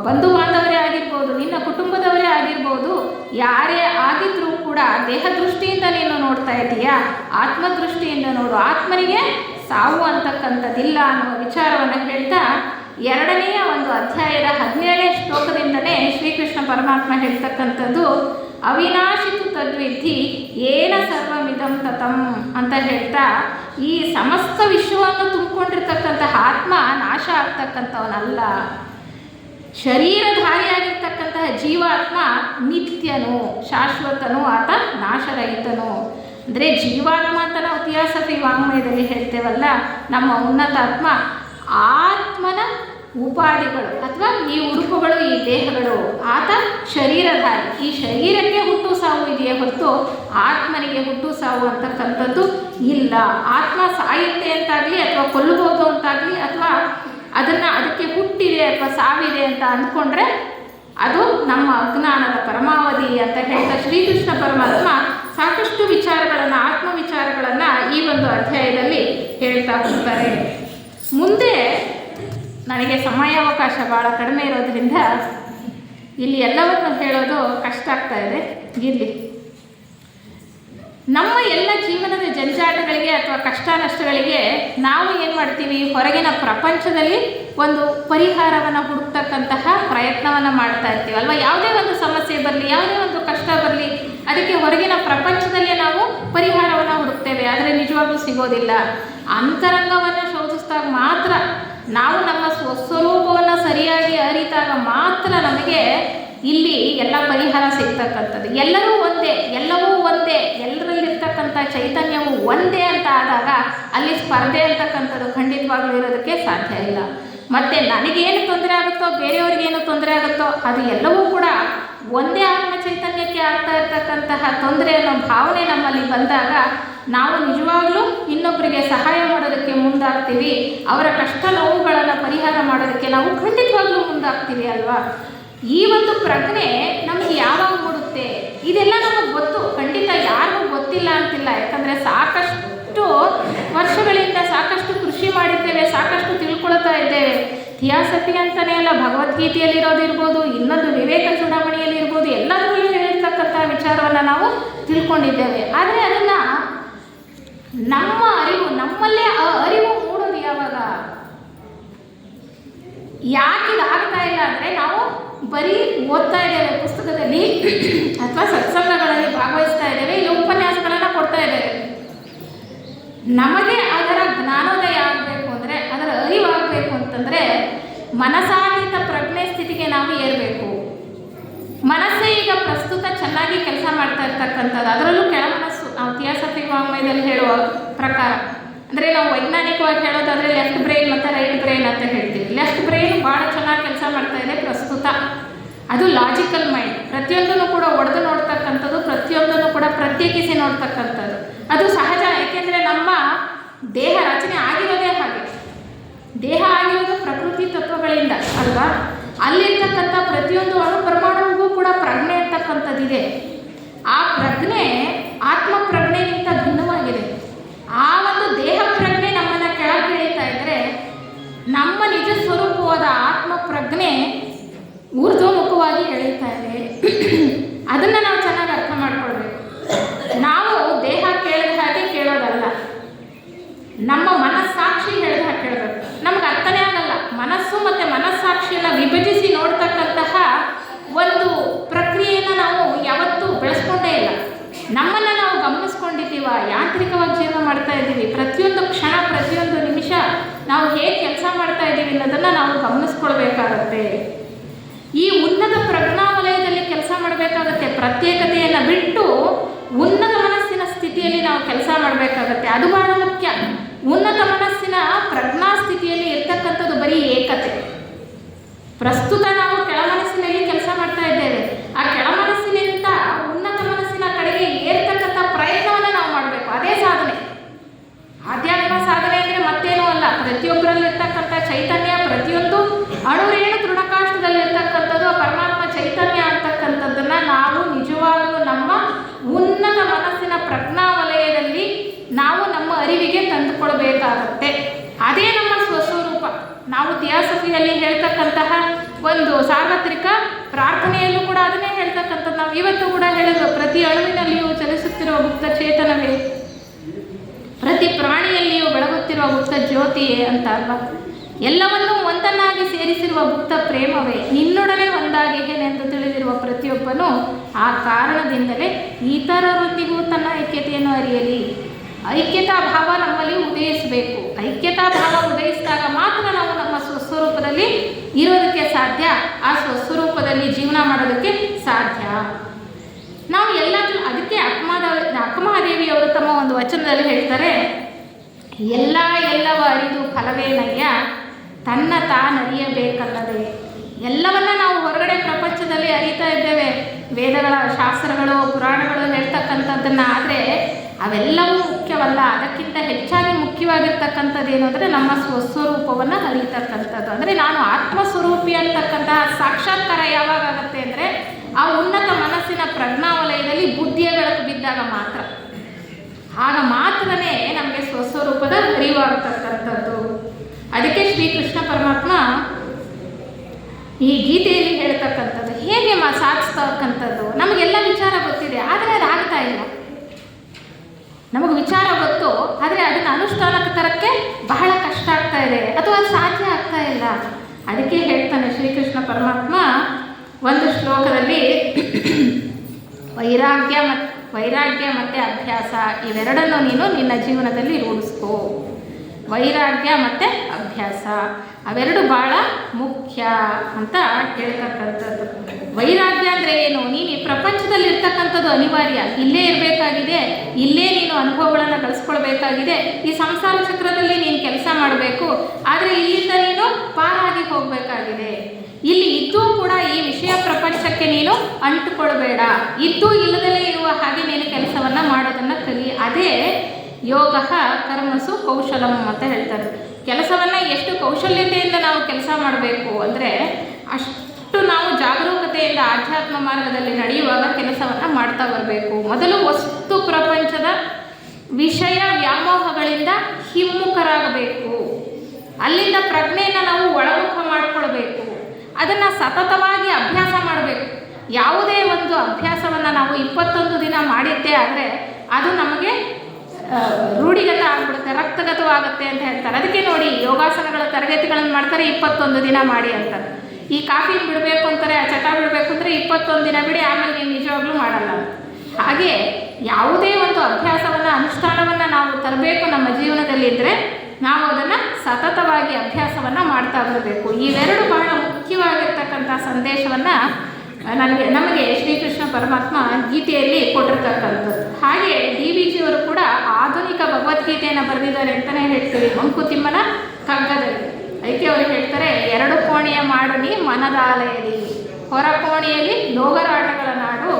ಬಂಧು ಬಾಂಧವರೇ ಆಗಿರ್ಬೋದು, ನಿನ್ನ ಕುಟುಂಬದವರೇ ಆಗಿರ್ಬೋದು, ಯಾರೇ ಆಗಿದ್ರೂ ಕೂಡ ದೇಹ ದೃಷ್ಟಿಯಿಂದ ನೀನು ನೋಡ್ತಾ ಇದ್ದೀಯಾ? ಆತ್ಮದೃಷ್ಟಿಯಿಂದ ನೋಡು. ಆತ್ಮನಿಗೆ ಸಾವು ಅಂತಕ್ಕಂಥದ್ದಿಲ್ಲ ಅನ್ನುವ ವಿಚಾರವನ್ನು ಹೇಳ್ತಾ ಎರಡನೆಯ ಒಂದು ಅಧ್ಯಾಯದ ಹದಿನೇಳನೇ ಶ್ಲೋಕದಿಂದಲೇ ಶ್ರೀಕೃಷ್ಣ ಪರಮಾತ್ಮ ಹೇಳ್ತಕ್ಕಂಥದ್ದು, ಅವಿನಾಶಿತು ತದ್ವಿಧಿ ಏನ ಸರ್ವಮಿದಂ ತತಂ ಅಂತ ಹೇಳ್ತಾ, ಈ ಸಮಸ್ತ ವಿಶ್ವವನ್ನು ತುಂಬಿಕೊಂಡಿರ್ತಕ್ಕಂತಹ ಆತ್ಮ ನಾಶ ಆಗ್ತಕ್ಕಂಥವನಲ್ಲ. ಶರೀರಧಾರಿಯಾಗಿರ್ತಕ್ಕಂತಹ ಜೀವಾತ್ಮ ನಿತ್ಯನು, ಶಾಶ್ವತನು, ಆತ ನಾಶರಹಿತನು. ಅಂದರೆ ಜೀವಾತ್ಮ ಅಂತ ನಾವು ಥಿಯಾಸಫಿ ವಾಂಗ್ಮಯದಲ್ಲಿ ಹೇಳ್ತೇವಲ್ಲ, ನಮ್ಮ ಉನ್ನತಾತ್ಮ ಆತ್ಮನ ಉಪಾಧಿಗಳು ಅಥವಾ ಈ ಉಡುಪುಗಳು, ಈ ದೇಹಗಳು, ಆತ ಶರೀರಧಾರಿ. ಈ ಶರೀರಕ್ಕೆ ಹುಟ್ಟು ಸಾವು ಇದೆಯೇ ಹೊರತು ಆತ್ಮನಿಗೆ ಹುಟ್ಟು ಸಾವು ಅಂತಕ್ಕಂಥದ್ದು ಇಲ್ಲ. ಆತ್ಮ ಸಾಯುತ್ತೆ ಅಂತಾಗಲಿ, ಅಥವಾ ಕೊಲ್ಲಬಹುದು ಅಂತಾಗಲಿ ಅಥವಾ ಅದನ್ನು ಅದಕ್ಕೆ ಹುಟ್ಟಿದೆ ಅಥವಾ ಸಾವಿದೆ ಅಂತ ಅಂದ್ಕೊಂಡ್ರೆ ಅದು ನಮ್ಮ ಅಜ್ಞಾನದ ಪರಮಾವಧಿ ಅಂತ ಹೇಳ್ತಾ ಶ್ರೀಕೃಷ್ಣ ಪರಮಾತ್ಮ ಸಾಕಷ್ಟು ವಿಚಾರಗಳನ್ನು ಆತ್ಮ ವಿಚಾರಗಳನ್ನು ಈ ಒಂದು ಅಧ್ಯಾಯದಲ್ಲಿ ಹೇಳ್ತಾ ಹೋಗ್ತಾರೆ. ಮುಂದೆ ನನಗೆ ಸಮಯಾವಕಾಶ ಭಾಳ ಕಡಿಮೆ ಇರೋದ್ರಿಂದ ಇಲ್ಲಿ ಎಲ್ಲವನ್ನು ಹೇಳೋದು ಕಷ್ಟ ಆಗ್ತಾ ಇದೆ. ಇರಲಿ. ನಮ್ಮ ಎಲ್ಲ ಜೀವನದ ಜಂಜಾಟಗಳಿಗೆ ಅಥವಾ ಕಷ್ಟ ನಷ್ಟಗಳಿಗೆ ನಾವು ಏನು ಮಾಡ್ತೀವಿ? ಹೊರಗಿನ ಪ್ರಪಂಚದಲ್ಲಿ ಒಂದು ಪರಿಹಾರವನ್ನು ಹುಡುಕ್ತಕ್ಕಂತಹ ಪ್ರಯತ್ನವನ್ನು ಮಾಡ್ತಾ ಇರ್ತೀವಿ ಅಲ್ವಾ? ಯಾವುದೇ ಒಂದು ಸಮಸ್ಯೆ ಬರಲಿ, ಯಾವುದೇ ಒಂದು ಕಷ್ಟ ಬರಲಿ, ಅದಕ್ಕೆ ಹೊರಗಿನ ಪ್ರಪಂಚದಲ್ಲೇ ನಾವು ಪರಿಹಾರವನ್ನು ಹುಡುಕ್ತೇವೆ. ಆದರೆ ನಿಜವಾಗ್ಲೂ ಸಿಗೋದಿಲ್ಲ. ಅಂತರಂಗವನ್ನು ಶೋಧಿಸಿದಾಗ ಮಾತ್ರ ನಾವು ನಮ್ಮ ಸ್ವಸ್ವರೂಪವನ್ನು ಸರಿಯಾಗಿ ಅರಿತಾಗ ಮಾತ್ರ ನಮಗೆ ಇಲ್ಲಿ ಎಲ್ಲ ಪರಿಹಾರ ಸಿಗ್ತಕ್ಕಂಥದ್ದು. ಎಲ್ಲರೂ ಒಂದೇ, ಎಲ್ಲವೂ ಒಂದೇ, ಎಲ್ಲರಲ್ಲಿರ್ತಕ್ಕಂಥ ಚೈತನ್ಯವು ಒಂದೇ ಅಂತ ಆದಾಗ ಅಲ್ಲಿ ಸ್ಪರ್ಧೆ ಅಂತಕ್ಕಂಥದ್ದು ಖಂಡಿತವಾಗ್ಲೂ ಇರೋದಕ್ಕೆ ಸಾಧ್ಯ ಇಲ್ಲ. ಮತ್ತು ನನಗೇನು ತೊಂದರೆ ಆಗುತ್ತೋ, ಬೇರೆಯವ್ರಿಗೇನು ತೊಂದರೆ ಆಗುತ್ತೋ, ಅದು ಎಲ್ಲವೂ ಕೂಡ ಒಂದೇ ಆತ್ಮ ಚೈತನ್ಯಕ್ಕೆ ಆಗ್ತಾ ಇರ್ತಕ್ಕಂತಹ ತೊಂದರೆ ಅನ್ನೋ ಭಾವನೆ ನಮ್ಮಲ್ಲಿ ಬಂದಾಗ ನಾವು ನಿಜವಾಗ್ಲೂ ಇನ್ನೊಬ್ಬರಿಗೆ ಸಹಾಯ ಮಾಡೋದಕ್ಕೆ ಮುಂದಾಗ್ತೀವಿ. ಅವರ ಕಷ್ಟ ನೋವುಗಳನ್ನು ಪರಿಹಾರ ಮಾಡೋದಕ್ಕೆ ನಾವು ಖಂಡಿತವಾಗ್ಲೂ ಮುಂದಾಗ್ತೀವಿ ಅಲ್ವಾ? ಈ ಒಂದು ಪ್ರಜ್ಞೆ ನಮಗೆ ಯಾವಾಗ ಮೂಡುತ್ತೆ? ಇದೆಲ್ಲ ನಮಗೆ ಗೊತ್ತು. ಖಂಡಿತ ಯಾರಿಗೂ ಗೊತ್ತಿಲ್ಲ ಅಂತಿಲ್ಲ. ಯಾಕಂದರೆ ಸಾಕಷ್ಟು ವರ್ಷಗಳಿಂದ ಸಾಕಷ್ಟು ಕೃಷಿ ಮಾಡಿದ್ದೇವೆ, ಸಾಕಷ್ಟು ತಿಳ್ಕೊಳ್ತಾ ಇದ್ದೇವೆ. ಥಿಯಾಸಫಿ ಅಂತಲೇ ಅಲ್ಲ ಭಗವದ್ಗೀತೆಯಲ್ಲಿರೋದಿರ್ಬೋದು ಇನ್ನೊಂದು ವಿವೇಕ ಚೂಡಾಮಣಿಯಲ್ಲಿ ಇರ್ಬೋದು, ಎಲ್ಲದರಲ್ಲೂ ಹೇಳಿರ್ತಕ್ಕಂಥ ವಿಚಾರವನ್ನು ನಾವು ತಿಳ್ಕೊಂಡಿದ್ದೇವೆ. ಆದರೆ ಅದನ್ನು ನಮ್ಮ ಅರಿವು, ನಮ್ಮಲ್ಲೇ ಆ ಅರಿವು ಮೂಡೋದು ಯಾವಾಗ? ಯಾಕೆ ಆಗ್ತಾ ಇಲ್ಲ ಅಂದರೆ ನಾವು ಬರೀ ಓದ್ತಾ ಇದ್ದೇವೆ, ಪುಸ್ತಕದಲ್ಲಿ ಅಥವಾ ಸತ್ಸಂಗಗಳಲ್ಲಿ ಭಾಗವಹಿಸ್ತಾ ಇದ್ದೇವೆ, ಇಲ್ಲಿ ಉಪನ್ಯಾಸಗಳನ್ನು ಕೊಡ್ತಾ ಇದ್ದೇವೆ. ನಮಗೆ ಅದರ ಜ್ಞಾನೋದಯ ಆಗಬೇಕು ಅಂದರೆ, ಅದರ ಅರಿವಾಗಬೇಕು ಅಂತಂದರೆ ಮನಸಾಧಿತ ಪ್ರಜ್ಞೆ ಸ್ಥಿತಿಗೆ ನಾವು ಏರಬೇಕು. ಮನಸ್ಸೇ ಈಗ ಪ್ರಸ್ತುತ ಚೆನ್ನಾಗಿ ಕೆಲಸ ಮಾಡ್ತಾ ಇರ್ತಕ್ಕಂಥದ್ದು, ಅದರಲ್ಲೂ ಕೆಳಮನಸ್ಸು. ನಾವು ಥಿಯಾಸಫಿಕ್ ವಾಂಗ್ಮಯದಲ್ಲಿ ಹೇಳುವ ಪ್ರಕಾರ. ಅಂದರೆ ನಾವು ವೈಜ್ಞಾನಿಕವಾಗಿ ಹೇಳೋದಾದರೆ ಲೆಫ್ಟ್ ಬ್ರೈನ್ ಮತ್ತು ರೈಟ್ ಬ್ರೈನ್ ಅಂತ ಹೇಳ್ತೀವಿ. ಲೆಫ್ಟ್ ಬ್ರೈನ್ ಭಾಳ ಚೆನ್ನಾಗಿ ಕೆಲಸ ಮಾಡ್ತಾ ಇದೆ ಪ್ರಸ್ತುತ. ಅದು ಲಾಜಿಕಲ್ ಮೈಂಡ್ ಪ್ರತಿಯೊಂದನ್ನು ಕೂಡ ಒಡೆದು ನೋಡ್ತಕ್ಕಂಥದ್ದು, ಪ್ರತಿಯೊಂದನ್ನು ಕೂಡ ಪ್ರತ್ಯೇಕಿಸಿ ನೋಡ್ತಕ್ಕಂಥದ್ದು. ಅದು ಸಹಜ, ಏಕೆಂದರೆ ನಮ್ಮ ದೇಹ ರಚನೆ ಆಗಿರೋದೇ ಹಾಗೆ. ದೇಹ ಆಗಿರೋದು ಪ್ರಕೃತಿ ತತ್ವಗಳಿಂದ, ಅಲ್ವಾ? ಅಲ್ಲಿರ್ತಕ್ಕಂಥ ಪ್ರತಿಯೊಂದು ಅಣು ಪರಮಾಣುವಿಗೂ ಕೂಡ ಪ್ರಜ್ಞೆ ಅಂತಕ್ಕಂಥದ್ದಿದೆ ಆ ಪ್ರಜ್ಞೆ ಆತ್ಮ ಪ್ರಜ್ಞೆ ಊರ್ಧ್ವಮುಖವಾಗಿ ಎಳೀತಾ ಇದೆ. ಅದನ್ನು ನಾವು ಚೆನ್ನಾಗಿ ಅರ್ಥ ಮಾಡ್ಕೊಳ್ಬೇಕು. ನಾವು ದೇಹ ಕೇಳಿದ ಹಾಗೆ ಕೇಳೋದಲ್ಲ. ನಮ್ಮ ಮನಸ್ಸಾಕ್ಷಿ ಹೇಳಿದ ಹಾಗೆ ಕೇಳಬೇಕು. ನಮ್ಗೆ ಅರ್ಥನೇ ಆಗಲ್ಲ. ಮನಸ್ಸು ಮತ್ತು ಮನಸ್ಸಾಕ್ಷಿಯನ್ನು ವಿಭಜಿಸಿ ನೋಡ್ತಕ್ಕಂತಹ ಒಂದು ಪ್ರಕ್ರಿಯೆಯನ್ನು ನಾವು ಯಾವತ್ತೂ ಬೆಳೆಸ್ಕೊಂಡೇ ಇಲ್ಲ. ನಮ್ಮನ್ನು ನಾವು ಗಮನಿಸ್ಕೊಂಡಿದ್ದೀವ, ಯಾಂತ್ರಿಕವಾಗಿ ಜೀವನ ಮಾಡ್ತಾ ಇದ್ದೀವಿ ಪ್ರತಿಯೊಂದು ಕ್ಷಣ, ಪ್ರತಿಯೊಂದು ನಾವು ಹೇಗೆ ಕೆಲಸ ಮಾಡ್ತಾ ಇದ್ದೀವಿ ಅನ್ನೋದನ್ನು ನಾವು ಗಮನಿಸ್ಕೊಳ್ಬೇಕಾಗತ್ತೆ. ಈ ಉನ್ನತ ಪ್ರಜ್ಞಾವಲಯದಲ್ಲಿ ಕೆಲಸ ಮಾಡಬೇಕಾಗತ್ತೆ ಪ್ರತ್ಯೇಕತೆಯನ್ನು ಬಿಟ್ಟು ಉನ್ನತ ಮನಸ್ಸಿನ ಸ್ಥಿತಿಯಲ್ಲಿ ನಾವು ಕೆಲಸ ಮಾಡಬೇಕಾಗತ್ತೆ. ಅದು ಬಹಳ ಮುಖ್ಯ. ಉನ್ನತ ಮನಸ್ಸಿನ ಪ್ರಜ್ಞಾ ಸ್ಥಿತಿಯಲ್ಲಿ ಇರ್ತಕ್ಕಂಥದ್ದು ಬರೀ ಏಕತೆ. ಪ್ರಸ್ತುತ ನಾವು ಕೆಳ ಮನಸ್ಸಿನಲ್ಲಿ ಕೆಲಸ ಮಾಡ್ತಾ ಇದ್ದೇವೆ ಆ ಕೆಳ ಮನಸ್ಸಿನಿಂದ ಉನ್ನತ ಮನಸ್ಸಿನ ಕಡೆಗೆ ಏರ್ತಕ್ಕಂಥ ಪ್ರಯತ್ನವನ್ನು ನಾವು ಮಾಡಬೇಕು ಅದೇ ಸಾಧನೆ ಆಧ್ಯಾತ್ಮ ಸಾಧನೆ ಅಂದರೆ ಮತ್ತೇನೂ ಅಲ್ಲ ಪ್ರತಿಯೊಬ್ಬರಲ್ಲಿರ್ತಕ್ಕಂಥ ಚೈತನ್ಯ, ಪ್ರತಿಯೊಂದು ಅಣುರೇಣು ತೃಣಕಾಷ್ಟದಲ್ಲಿರ್ತಕ್ಕಂಥದ್ದು ಪರಮಾತ್ಮ ಚೈತನ್ಯ ಅಂತಕ್ಕಂಥದ್ದನ್ನು ನಾವು ನಿಜವಾಗಲೂ ನಮ್ಮ ಉನ್ನತ ಮನಸ್ಸಿನ ಪ್ರಜ್ಞಾವಲಯದಲ್ಲಿ ನಾವು ನಮ್ಮ ಅರಿವಿಗೆ ತಂದುಕೊಳ್ಬೇಕಾಗತ್ತೆ ಅದೇ ನಮ್ಮ ಸ್ವಸ್ವರೂಪ. ನಾವು ಥಿಯಾಸಫಿಯಲ್ಲಿ ಹೇಳ್ತಕ್ಕಂತಹ ಒಂದು ಸಾರ್ವತ್ರಿಕ ಪ್ರಾರ್ಥನೆಯಲ್ಲೂ ಕೂಡ ಅದನ್ನೇ ಹೇಳ್ತಕ್ಕಂಥದ್ದು. ನಾವು ಇವತ್ತು ಕೂಡ ಹೇಳಿದ್ರು ಪ್ರತಿ ಅಣುವಿನಲ್ಲಿಯೂ ಚಲಿಸುತ್ತಿರುವ ಗುಪ್ತ ಚೇತನವೇ ಪ್ರತಿ ಪ್ರಾಣಿಯಲ್ಲಿಯೂ ಬೆಳಗುತ್ತಿರುವ ಗುಪ್ತ ಜ್ಯೋತಿಯೇ ಅಂತ ಅಲ್ವಾ ಎಲ್ಲವನ್ನೂ ಒಂದನ್ನಾಗಿ ಸೇರಿಸಿರುವ ಗುಪ್ತ ಪ್ರೇಮವೇ ನಿನ್ನೊಡನೆ ಎಂದು ತಿಳಿದಿರುವ ಪ್ರತಿಯೊಬ್ಬನು ಆ ಕಾರಣದಿಂದಲೇ ಇತರರೊಂದಿಗೂ ತನ್ನ ಐಕ್ಯತೆಯನ್ನು ಅರಿಯಲಿ. ಐಕ್ಯತಾ ಭಾವ ನಮ್ಮಲ್ಲಿ ಉದಯಿಸಬೇಕು. ಐಕ್ಯತಾ ಭಾವ ಉದಯಿಸಿದಾಗ ಮಾತ್ರ ನಾವು ನಮ್ಮ ಸ್ವಸ್ವರೂಪದಲ್ಲಿ ಇರೋದಕ್ಕೆ ಸಾಧ್ಯ. ಆ ಸ್ವಸ್ವರೂಪದಲ್ಲಿ ಜೀವನ ಮಾಡೋದಕ್ಕೆ ಸಾಧ್ಯ. ನಾವು ಎಲ್ಲಾದರೂ ಅದಕ್ಕೆ ಅಕ್ಕಮಾದ ಅಕ್ಕಮಹಾದೇವಿ ಅವರು ತಮ್ಮ ಒಂದು ವಚನದಲ್ಲಿ ಹೇಳ್ತಾರೆ, ಎಲ್ಲ ಎಲ್ಲವ ಅರಿದು ಫಲವೇನಯ್ಯ, ತನ್ನ ತಾನರಿಯಬೇಕಲ್ಲದೆ ಎಲ್ಲವನ್ನ ನಾವು ಹೊರಗಡೆ ಪ್ರಪಂಚದಲ್ಲಿ ಅರಿತಾ ಇದ್ದೇವೆ. ವೇದಗಳ ಶಾಸ್ತ್ರಗಳು, ಪುರಾಣಗಳು ಹೇಳ್ತಕ್ಕಂಥದ್ದನ್ನ ಆದರೆ ಅವೆಲ್ಲವೂ ಮುಖ್ಯವಲ್ಲ. ಅದಕ್ಕಿಂತ ಹೆಚ್ಚಾಗಿ ಮುಖ್ಯವಾಗಿರ್ತಕ್ಕಂಥದ್ದು ಏನು ಅಂದರೆ ನಮ್ಮ ಸ್ವಸ್ವರೂಪವನ್ನು ಅರಿತಕ್ಕಂಥದ್ದು. ಅಂದರೆ ನಾನು ಆತ್ಮಸ್ವರೂಪಿ ಅಂತಕ್ಕಂತಹ ಸಾಕ್ಷಾತ್ಕಾರ ಯಾವಾಗತ್ತೆ ಅಂದರೆ ಆ ಉನ್ನತ ಮನಸ್ಸಿನ ಪ್ರಜ್ಞಾವಲಯದಲ್ಲಿ ಬುದ್ಧಿಯ ಬೆಳಕು ಬಿದ್ದಾಗ ಮಾತ್ರ. ಆಗ ಮಾತ್ರನೇ ನಮಗೆ ಸ್ವಸ್ವರೂಪದ ಅರಿವಾಗ್ತಕ್ಕಂಥದ್ದು. ಅದಕ್ಕೆ ಶ್ರೀಕೃಷ್ಣ ಪರಮಾತ್ಮ ಈ ಗೀತೆಯಲ್ಲಿ ಹೇಳ್ತಕ್ಕಂಥದ್ದು. ಹೇಗೆ ಮಾ ಸಾಧಿಸ್ತಕ್ಕಂಥದ್ದು? ನಮಗೆಲ್ಲ ವಿಚಾರ ಗೊತ್ತಿದೆ, ಆದರೆ ಅದು ಆಗ್ತಾ ಇಲ್ಲ. ನಮಗೆ ವಿಚಾರ ಗೊತ್ತು, ಆದರೆ ಅದನ್ನು ಅನುಷ್ಠಾನಕ್ಕೆ ತರಕ್ಕೆ ಬಹಳ ಕಷ್ಟ ಆಗ್ತಾ ಇದೆ, ಅಥವಾ ಸಾಧ್ಯ ಆಗ್ತಾ ಇಲ್ಲ. ಅದಕ್ಕೆ ಹೇಳ್ತಾನೆ ಶ್ರೀಕೃಷ್ಣ ಪರಮಾತ್ಮ ಒಂದು ಶ್ಲೋಕದಲ್ಲಿ ವೈರಾಗ್ಯ ಮತ್ತು ವೈರಾಗ್ಯ ಮತ್ತು ಅಭ್ಯಾಸ ಇವೆರಡನ್ನು ನೀನು ನಿನ್ನ ಜೀವನದಲ್ಲಿ ರೂಢಿಸ್ಕೋ. ವೈರಾಗ್ಯ ಮತ್ತು ಅಭ್ಯಾಸ, ಅವೆರಡು ಭಾಳ ಮುಖ್ಯ ಅಂತ ಹೇಳ್ತಕ್ಕಂಥದ್ದು. ವೈರಾಗ್ಯ ಅಂದರೆ ಏನು? ನೀನು ಈ ಪ್ರಪಂಚದಲ್ಲಿ ಇರ್ತಕ್ಕಂಥದ್ದು ಅನಿವಾರ್ಯ. ಇಲ್ಲೇ ಇರಬೇಕಾಗಿದೆ, ಇಲ್ಲೇ ನೀನು ಅನುಭವಗಳನ್ನು ಕಳಿಸ್ಕೊಳ್ಬೇಕಾಗಿದೆ, ಈ ಸಂಸಾರ ಚಕ್ರದಲ್ಲಿ ನೀನು ಕೆಲಸ ಮಾಡಬೇಕು, ಆದರೆ ಇಲ್ಲಿಂದ ನೀನು ಪಾರಾಗಿ ಹೋಗಬೇಕಾಗಿದೆ. ಇಲ್ಲಿ ಇದ್ದು ಕೂಡ ಈ ವಿಷಯ ಪ್ರಪಂಚಕ್ಕೆ ನೀನು ಅಂಟುಕೊಳ್ಬೇಡ. ಇದ್ದು ಇಲ್ಲದಲೇ ಇರುವ ಹಾಗೆ ನೀನು ಕೆಲಸವನ್ನು ಮಾಡೋದನ್ನು ಕಲಿ ಅದೇ ಯೋಗ ಕರ್ಮಸು ಕೌಶಲಂ ಅಂತ ಹೇಳ್ತಾರೆ. ಕೆಲಸವನ್ನು ಎಷ್ಟು ಕೌಶಲ್ಯತೆಯಿಂದ ನಾವು ಕೆಲಸ ಮಾಡಬೇಕು ಅಂದರೆ ಅಷ್ಟು ನಾವು ಜಾಗರೂಕತೆಯಿಂದ ಆಧ್ಯಾತ್ಮ ಮಾರ್ಗದಲ್ಲಿ ನಡೆಯುವಾಗ ಕೆಲಸವನ್ನು ಮಾಡ್ತಾ ಬರಬೇಕು. ಮೊದಲು ವಸ್ತು ಪ್ರಪಂಚದ ವಿಷಯ ವ್ಯಾಮೋಹಗಳಿಂದ ಹಿಮ್ಮುಖರಾಗಬೇಕು. ಅಲ್ಲಿಂದ ಪ್ರಜ್ಞೆಯನ್ನು ನಾವು ಒಳಮುಖ ಮಾಡಿಕೊಳ್ಬೇಕು. ಅದನ್ನು ಸತತವಾಗಿ ಅಭ್ಯಾಸ ಮಾಡಬೇಕು. ಯಾವುದೇ ಒಂದು ಅಭ್ಯಾಸವನ್ನು ನಾವು ಇಪ್ಪತ್ತೊಂದು ದಿನ ಮಾಡಿದ್ದೇ ಆದರೆ ಅದು ನಮಗೆ ರೂಢಿಗತ ಆಗ್ಬಿಡುತ್ತೆ, ರಕ್ತಗತವಾಗುತ್ತೆ ಅಂತ ಹೇಳ್ತಾರೆ. ಅದಕ್ಕೆ ನೋಡಿ, ಯೋಗಾಸನಗಳ ತರಗತಿಗಳನ್ನು ಮಾಡ್ತಾರೆ, ಇಪ್ಪತ್ತೊಂದು ದಿನ ಮಾಡಿ ಅಂತಾರೆ ಈ ಕಾಫಿ ಬಿಡಬೇಕು ಅಂತಾರೆ, ಆ ಚಟ ಬಿಡಬೇಕು ಅಂದರೆ ಇಪ್ಪತ್ತೊಂದು ದಿನ ಬಿಡಿ, ಆಮೇಲೆ ನೀವು ನಿಜವಾಗ್ಲೂ ಮಾಡಲ್ಲ ಹಾಗೆ ಯಾವುದೇ ಒಂದು ಅಭ್ಯಾಸವನ್ನು, ಅನುಷ್ಠಾನವನ್ನು ನಾವು ತರಬೇಕು ನಮ್ಮ ಜೀವನದಲ್ಲಿ ಇದ್ದರೆ ನಾವು ಅದನ್ನು ಸತತವಾಗಿ ಅಭ್ಯಾಸವನ್ನು ಮಾಡ್ತಾ ಬರಬೇಕು. ಇವೆರಡು ಬಹಳ ಮುಖ್ಯವಾಗಿರ್ತಕ್ಕಂಥ ಸಂದೇಶವನ್ನು ನನಗೆ, ನಮಗೆ ಶ್ರೀಕೃಷ್ಣ ಪರಮಾತ್ಮ ಗೀತೆಯಲ್ಲಿ ಕೊಟ್ಟಿರ್ತಕ್ಕಂಥದ್ದು. ಹಾಗೆ ಡಿ ವಿ ಜಿಯವರು ಕೂಡ ಆಧುನಿಕ ಭಗವದ್ಗೀತೆಯನ್ನು ಬರೆದಿದ್ದಾರೆ ಅಂತಲೇ ಹೇಳ್ತೀವಿ. ಮಂಕುತಿಮ್ಮನ ಕಗ್ಗದಲ್ಲಿ. ಅದಕ್ಕೆ ಅವರು ಹೇಳ್ತಾರೆ, ಎರಡು ಕೋಣೆಯ ಮಾಡಲಿ ಮನದಾಲಯದಿ ಹೊರ ಕೋಣೆಯಲ್ಲಿ ಲೋಗರಾಟಗಳ ನಾಡು,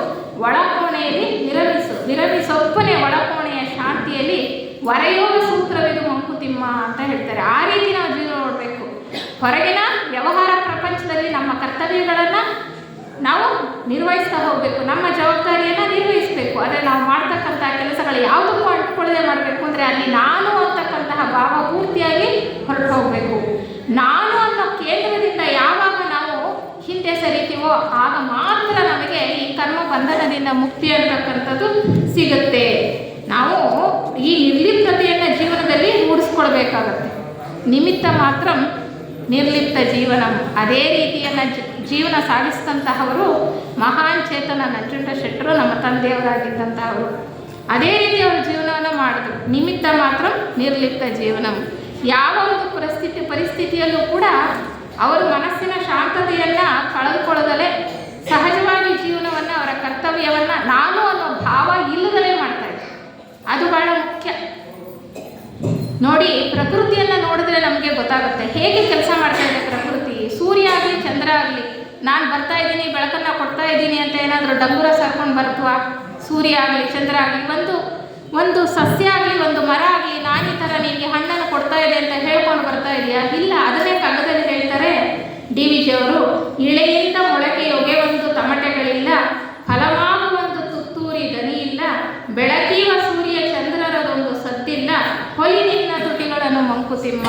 ಒಳ ಕೋಣೆಯಲ್ಲಿ ವಿರಮಿಸು. ವಿರಮಿಸೊಪ್ಪನೆ ಒಳ ಕೋಣೆಯ ಶಾಂತಿಯಲ್ಲಿ ವರಯೋಗ ಸೂತ್ರವಿದು ಮಂಕುತಿಮ್ಮ ಅಂತ ಹೇಳ್ತಾರೆ. ಆ ರೀತಿ ನಾವು ಜೀವನ ನೋಡಬೇಕು. ಹೊರಗಿನ ವ್ಯವಹಾರ ಪ್ರಪಂಚದಲ್ಲಿ ನಮ್ಮ ಕರ್ತವ್ಯಗಳನ್ನು ನಾವು ನಿರ್ವಹಿಸ್ತಾ ಹೋಗಬೇಕು. ನಮ್ಮ ಜವಾಬ್ದಾರಿಯನ್ನು ನಿರ್ವಹಿಸಬೇಕು. ಆದರೆ ನಾವು ಮಾಡ್ತಕ್ಕಂಥ ಕೆಲಸಗಳು ಯಾವುದಕ್ಕೂ ಅಂಟ್ಕೊಳ್ಳದೆ ಮಾಡಬೇಕು ಅಂದರೆ ಅಲ್ಲಿ ನಾನು ಅಂತಕ್ಕಂತಹ ಭಾವ ಪೂರ್ತಿಯಾಗಿ ಹೊರಟು ಹೋಗಬೇಕು. ನಾನು ಅನ್ನೋ ಕೇಂದ್ರದಿಂದ ಯಾವಾಗ ನಾವು ಹಿಂದೆ ಸರಿತೀವೋ ಆಗ ಮಾತ್ರ ನಮಗೆ ಈ ಕರ್ಮ ಬಂಧನದಿಂದ ಮುಕ್ತಿ ಅಂತಕ್ಕಂಥದ್ದು ಸಿಗುತ್ತೆ. ನಾವು ಈ ನಿರ್ಲಿಪ್ತತೆಯನ್ನು ಜೀವನದಲ್ಲಿ ಮೂಡಿಸ್ಕೊಳ್ಬೇಕಾಗತ್ತೆ. ನಿಮಿತ್ತ ಮಾತ್ರ ನಿರ್ಲಿಪ್ತ ಜೀವನ. ಅದೇ ರೀತಿಯನ್ನು ಜೀವನ ಸಾಗಿಸಿದಂತಹವರು, ಮಹಾನ್ ಚೇತನ ನಂಜುಂಡ ಶೆಟ್ಟರು, ನಮ್ಮ ತಂದೆಯವರಾಗಿದ್ದಂತಹವರು. ಅದೇ ರೀತಿ ಅವರು ಜೀವನವನ್ನು ಮಾಡಿದ್ರು. ನಿಮಿತ್ತ ಮಾತ್ರ ನಿರ್ಲಿಪ್ತ ಜೀವನ. ಯಾವ ಒಂದು ಪರಿಸ್ಥಿತಿ, ಪರಿಸ್ಥಿತಿಯಲ್ಲೂ ಕೂಡ ಅವರ ಮನಸ್ಸಿನ ಶಾಂತತೆಯನ್ನು ಕಳೆದುಕೊಳ್ಳದಲೇ ಸಹಜವಾಗಿ ಜೀವನವನ್ನು ಅವರ ಕರ್ತವ್ಯವನ್ನು ನಾನು ಅನ್ನೋ ಭಾವ ಇಲ್ಲದಲೇ ಮಾಡ್ತಾ ಇದ್ರು ಅದು ಬಹಳ ಮುಖ್ಯ. ನೋಡಿ, ಪ್ರಕೃತಿಯನ್ನು ನೋಡಿದ್ರೆ ನಮಗೆ ಗೊತ್ತಾಗುತ್ತೆ. ಹೇಗೆ ಕೆಲಸ ಮಾಡ್ತಾ ಇದೆ ಪ್ರಕೃತಿ? ಸೂರ್ಯ ಆಗಲಿ, ಚಂದ್ರ ಆಗಲಿ. ನಾನು ಬರ್ತಾ ಇದ್ದೀನಿ, ಬೆಳಕನ್ನು ಕೊಡ್ತಾ ಇದ್ದೀನಿ ಅಂತ ಏನಾದರೂ ಡಂಗುರ ಸರ್ಕೊಂಡು ಬರ್ತವಾ? ಸೂರ್ಯ ಆಗಲಿ, ಚಂದ್ರ ಆಗಲಿ, ಒಂದು ಒಂದು ಸಸ್ಯ ಆಗಲಿ, ಒಂದು ಮರ ಆಗಲಿ, ನಾನು ಈ ಥರ ನಿನಗೆ ಹಣ್ಣನ್ನು ಕೊಡ್ತಾ ಇದೆ ಅಂತ ಹೇಳ್ಕೊಂಡು ಬರ್ತಾ ಇದೆಯಾ? ಇಲ್ಲ, ಅದನ್ನೇ ಕಗ್ಗದಲ್ಲಿ ಹೇಳ್ತಾರೆ ಡಿ ವಿ ಜಿಯವರು ಇಳೆಯಿಂದ ಮಂಕುತಿಮ್ಮ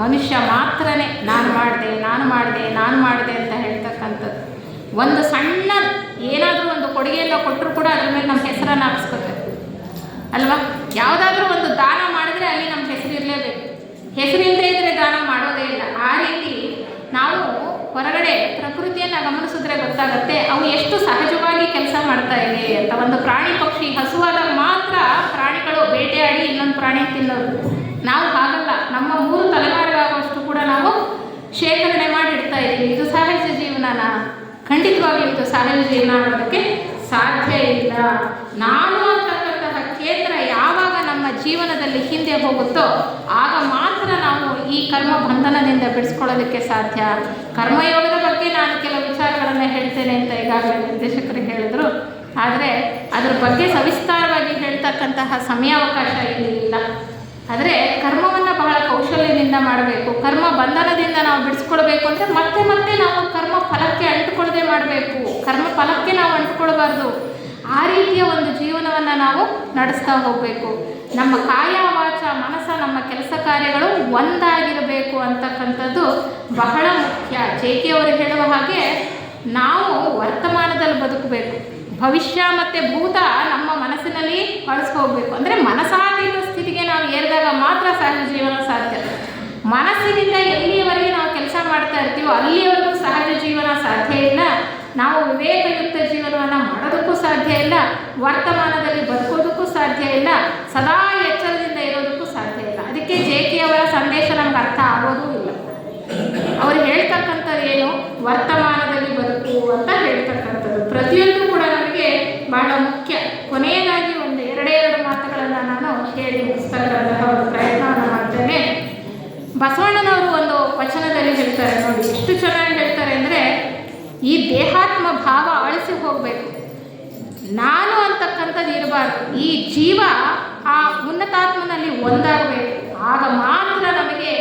ಮನುಷ್ಯ ಮಾತ್ರನೇ ನಾನು ಮಾಡಿದೆ ನಾನು ಮಾಡಿದೆ ನಾನು ಮಾಡಿದೆ ಅಂತ ಹೇಳ್ತಕ್ಕಂಥದ್ದು. ಒಂದು ಸಣ್ಣ ಏನಾದರೂ ಒಂದು ಕೊಡುಗೆಯನ್ನು ಕೊಟ್ಟರು ಕೂಡ ಅದ್ರ ಮೇಲೆ ನಮ್ಮ ಹೆಸರನ್ನು ಹಾಕ್ಸ್ಕೊತಾರೆ. ಅಲ್ವಾ? ಯಾವುದಾದ್ರೂ ಒಂದು ದಾನ ಮಾಡಿದ್ರೆ ಅಲ್ಲಿ ನಮ್ಮ ಹೆಸರು ಇರಲೇಬೇಕು. ಹೆಸರಿಲ್ಲದೆ ಇದ್ದರೆ ದಾನ ಮಾಡೋದೇ ಇಲ್ಲ. ಆ ರೀತಿ ನಾವು ಹೊರಗಡೆ ಪ್ರಕೃತಿಯನ್ನು ಗಮನಿಸಿದ್ರೆ ಗೊತ್ತಾಗುತ್ತೆ, ಅವು ಎಷ್ಟು ಸಹಜವಾಗಿ ಕೆಲಸ ಮಾಡ್ತಾ ಇದೆ ಅಂತ. ಒಂದು ಪ್ರಾಣಿ ಪಕ್ಷಿ ಹಸುವಾದಾಗ ಮಾತ್ರ ಪ್ರಾಣಿಗಳು ಬೇಟೆಯಾಡಿ ಇನ್ನೊಂದು ಪ್ರಾಣಿ ತಿನ್ನೋದು. ನಾವು ಹಾಗಲ್ಲ. ನಮ್ಮ ಮೂರು ತಲೆಮಾರಿಗಾಗುವಷ್ಟು ಕೂಡ ನಾವು ಶೇಖರಣೆ ಮಾಡಿ ಇಡ್ತಾ ಇದ್ದೀವಿ. ಇದು ಸಹಜ ಜೀವನನ. ಖಂಡಿತವಾಗಿ ಇದು ಸಹಜ ಜೀವನ ಮಾಡೋದಕ್ಕೆ ಸಾಧ್ಯ ಇಲ್ಲ. ನಾನು ಅಂತಕ್ಕಂತಹ ಕೇಂದ್ರ ಯಾವಾಗ ನಮ್ಮ ಜೀವನದಲ್ಲಿ ಹಿಂದೆ ಹೋಗುತ್ತೋ, ಆಗ ಮಾತ್ರ ನಾವು ಈ ಕರ್ಮ ಬಂಧನದಿಂದ ಬಿಡಿಸ್ಕೊಳ್ಳೋದಕ್ಕೆ ಸಾಧ್ಯ. ಕರ್ಮಯೋಗದ ಬಗ್ಗೆ ನಾನು ಕೆಲವು ವಿಚಾರಗಳನ್ನು ಹೇಳ್ತೇನೆ ಅಂತ ಈಗಾಗಲೇ ನಿರ್ದೇಶಕರು ಹೇಳಿದರು. ಆದರೆ ಅದರ ಬಗ್ಗೆ ಸವಿಸ್ತಾರವಾಗಿ ಹೇಳ್ತಕ್ಕಂತಹ ಸಮಯಾವಕಾಶ ಇಲ್ಲಿ ಇಲ್ಲ. ಆದರೆ ಕರ್ಮವನ್ನು ಬಹಳ ಕೌಶಲ್ಯದಿಂದ ಮಾಡಬೇಕು. ಕರ್ಮ ಬಂಧನದಿಂದ ನಾವು ಬಿಡಿಸ್ಕೊಳ್ಬೇಕು ಅಂದರೆ ಮತ್ತೆ ಮತ್ತೆ ನಾವು ಕರ್ಮ ಫಲಕ್ಕೆ ಅಂಟುಕೊಳ್ಳದೆ ಮಾಡಬೇಕು. ಕರ್ಮ ಫಲಕ್ಕೆ ನಾವು ಅಂಟುಕೊಳ್ಬಾರ್ದು. ಆ ರೀತಿಯ ಒಂದು ಜೀವನವನ್ನು ನಾವು ನಡೆಸ್ತಾ ಹೋಗಬೇಕು. ನಮ್ಮ ಕಾಯ, ವಾಚ, ಮನಸ್ಸ, ನಮ್ಮ ಕೆಲಸ ಕಾರ್ಯಗಳು ಒಂದಾಗಿರಬೇಕು ಅಂತಕ್ಕಂಥದ್ದು ಬಹಳ ಮುಖ್ಯ. ಜೆ ಕೆ ಅವರು ಹೇಳುವ ಹಾಗೆ ನಾವು ವರ್ತಮಾನದಲ್ಲಿ ಬದುಕಬೇಕು. ಭವಿಷ್ಯ ಮತ್ತು ಭೂತ ನಮ್ಮ ಮನಸ್ಸಿನಲ್ಲಿ ಕಳಿಸ್ ಹೋಗಬೇಕು ಅಂದರೆ ಮನಸಾತೀತ ಸ್ಥಿತಿಗೆ ನಾವು ಏರಿದಾಗ ಮಾತ್ರ ಸಹಜ ಜೀವನ ಸಾಧ್ಯ. ಮನಸ್ಸಿನಿಂದ ಎಲ್ಲಿಯವರೆಗೆ ನಾವು ಕೆಲಸ ಮಾಡ್ತಾ ಇರ್ತೀವೋ ಅಲ್ಲಿಯವರೆಗೂ ಸಹಜ ಜೀವನ ಸಾಧ್ಯ ಇಲ್ಲ. ನಾವು ವಿವೇಕಯುಕ್ತ ಜೀವನವನ್ನು ಮಾಡೋದಕ್ಕೂ ಸಾಧ್ಯ ಇಲ್ಲ. ವರ್ತಮಾನದಲ್ಲಿ ಬದುಕೋದಕ್ಕೂ ಸಾಧ್ಯ ಇಲ್ಲ. ಸದಾ ಎಚ್ಚರದಿಂದ ಇರೋದಕ್ಕೂ ಸಾಧ್ಯ ಇಲ್ಲ. ಅದಕ್ಕೆ ಜೆ ಕೆ ಅವರ ಸಂದೇಶ ನಮ್ಗೆ ಅರ್ಥ ಆಗೋದು ಇಲ್ಲ. ಅವರು ಹೇಳ್ತಕ್ಕಂಥದ್ದು ಏನು? ವರ್ತಮಾನದಲ್ಲಿ ಬದುಕು ಅಂತ ಹೇಳ್ತಕ್ಕಂಥದ್ದು. ಪ್ರತಿಯೊಂದು ಕೂಡ ನಮಗೆ ಬಹಳ ಮುಖ್ಯ ಕೊನೆಯದಾಗಿ ಒಂದು ಎರಡೇ ಎರಡು ಮಾತುಗಳನ್ನು ನಾನು ಹೇಳಿ ಮುಗಿಸ್ತಕ್ಕಂತಹ ಒಂದು ಪ್ರಯತ್ನವನ್ನು ಮಾಡ್ತೇನೆ ಬಸವಣ್ಣನವರು ಒಂದು ವಚನದಲ್ಲಿ ಹೇಳ್ತಾರೆ ನೋಡಿ ಎಷ್ಟು ಚೆನ್ನಾಗಿ ಹೇಳ್ತಾರೆ ಅಂದರೆ ಈ ದೇಹಾತ್ಮ ಭಾವ ಅಳಿಸಿ ಹೋಗಬೇಕು. ನಾನು ಅಂತಕ್ಕಂಥದ್ದು ಇರಬಾರ್ದು ಈ ಜೀವ ಆ ಉನ್ನತಾತ್ಮನಲ್ಲಿ ಒಂದಾಗಬೇಕು. ಆಗ ಮಾತ್ರ ನಮಗೆ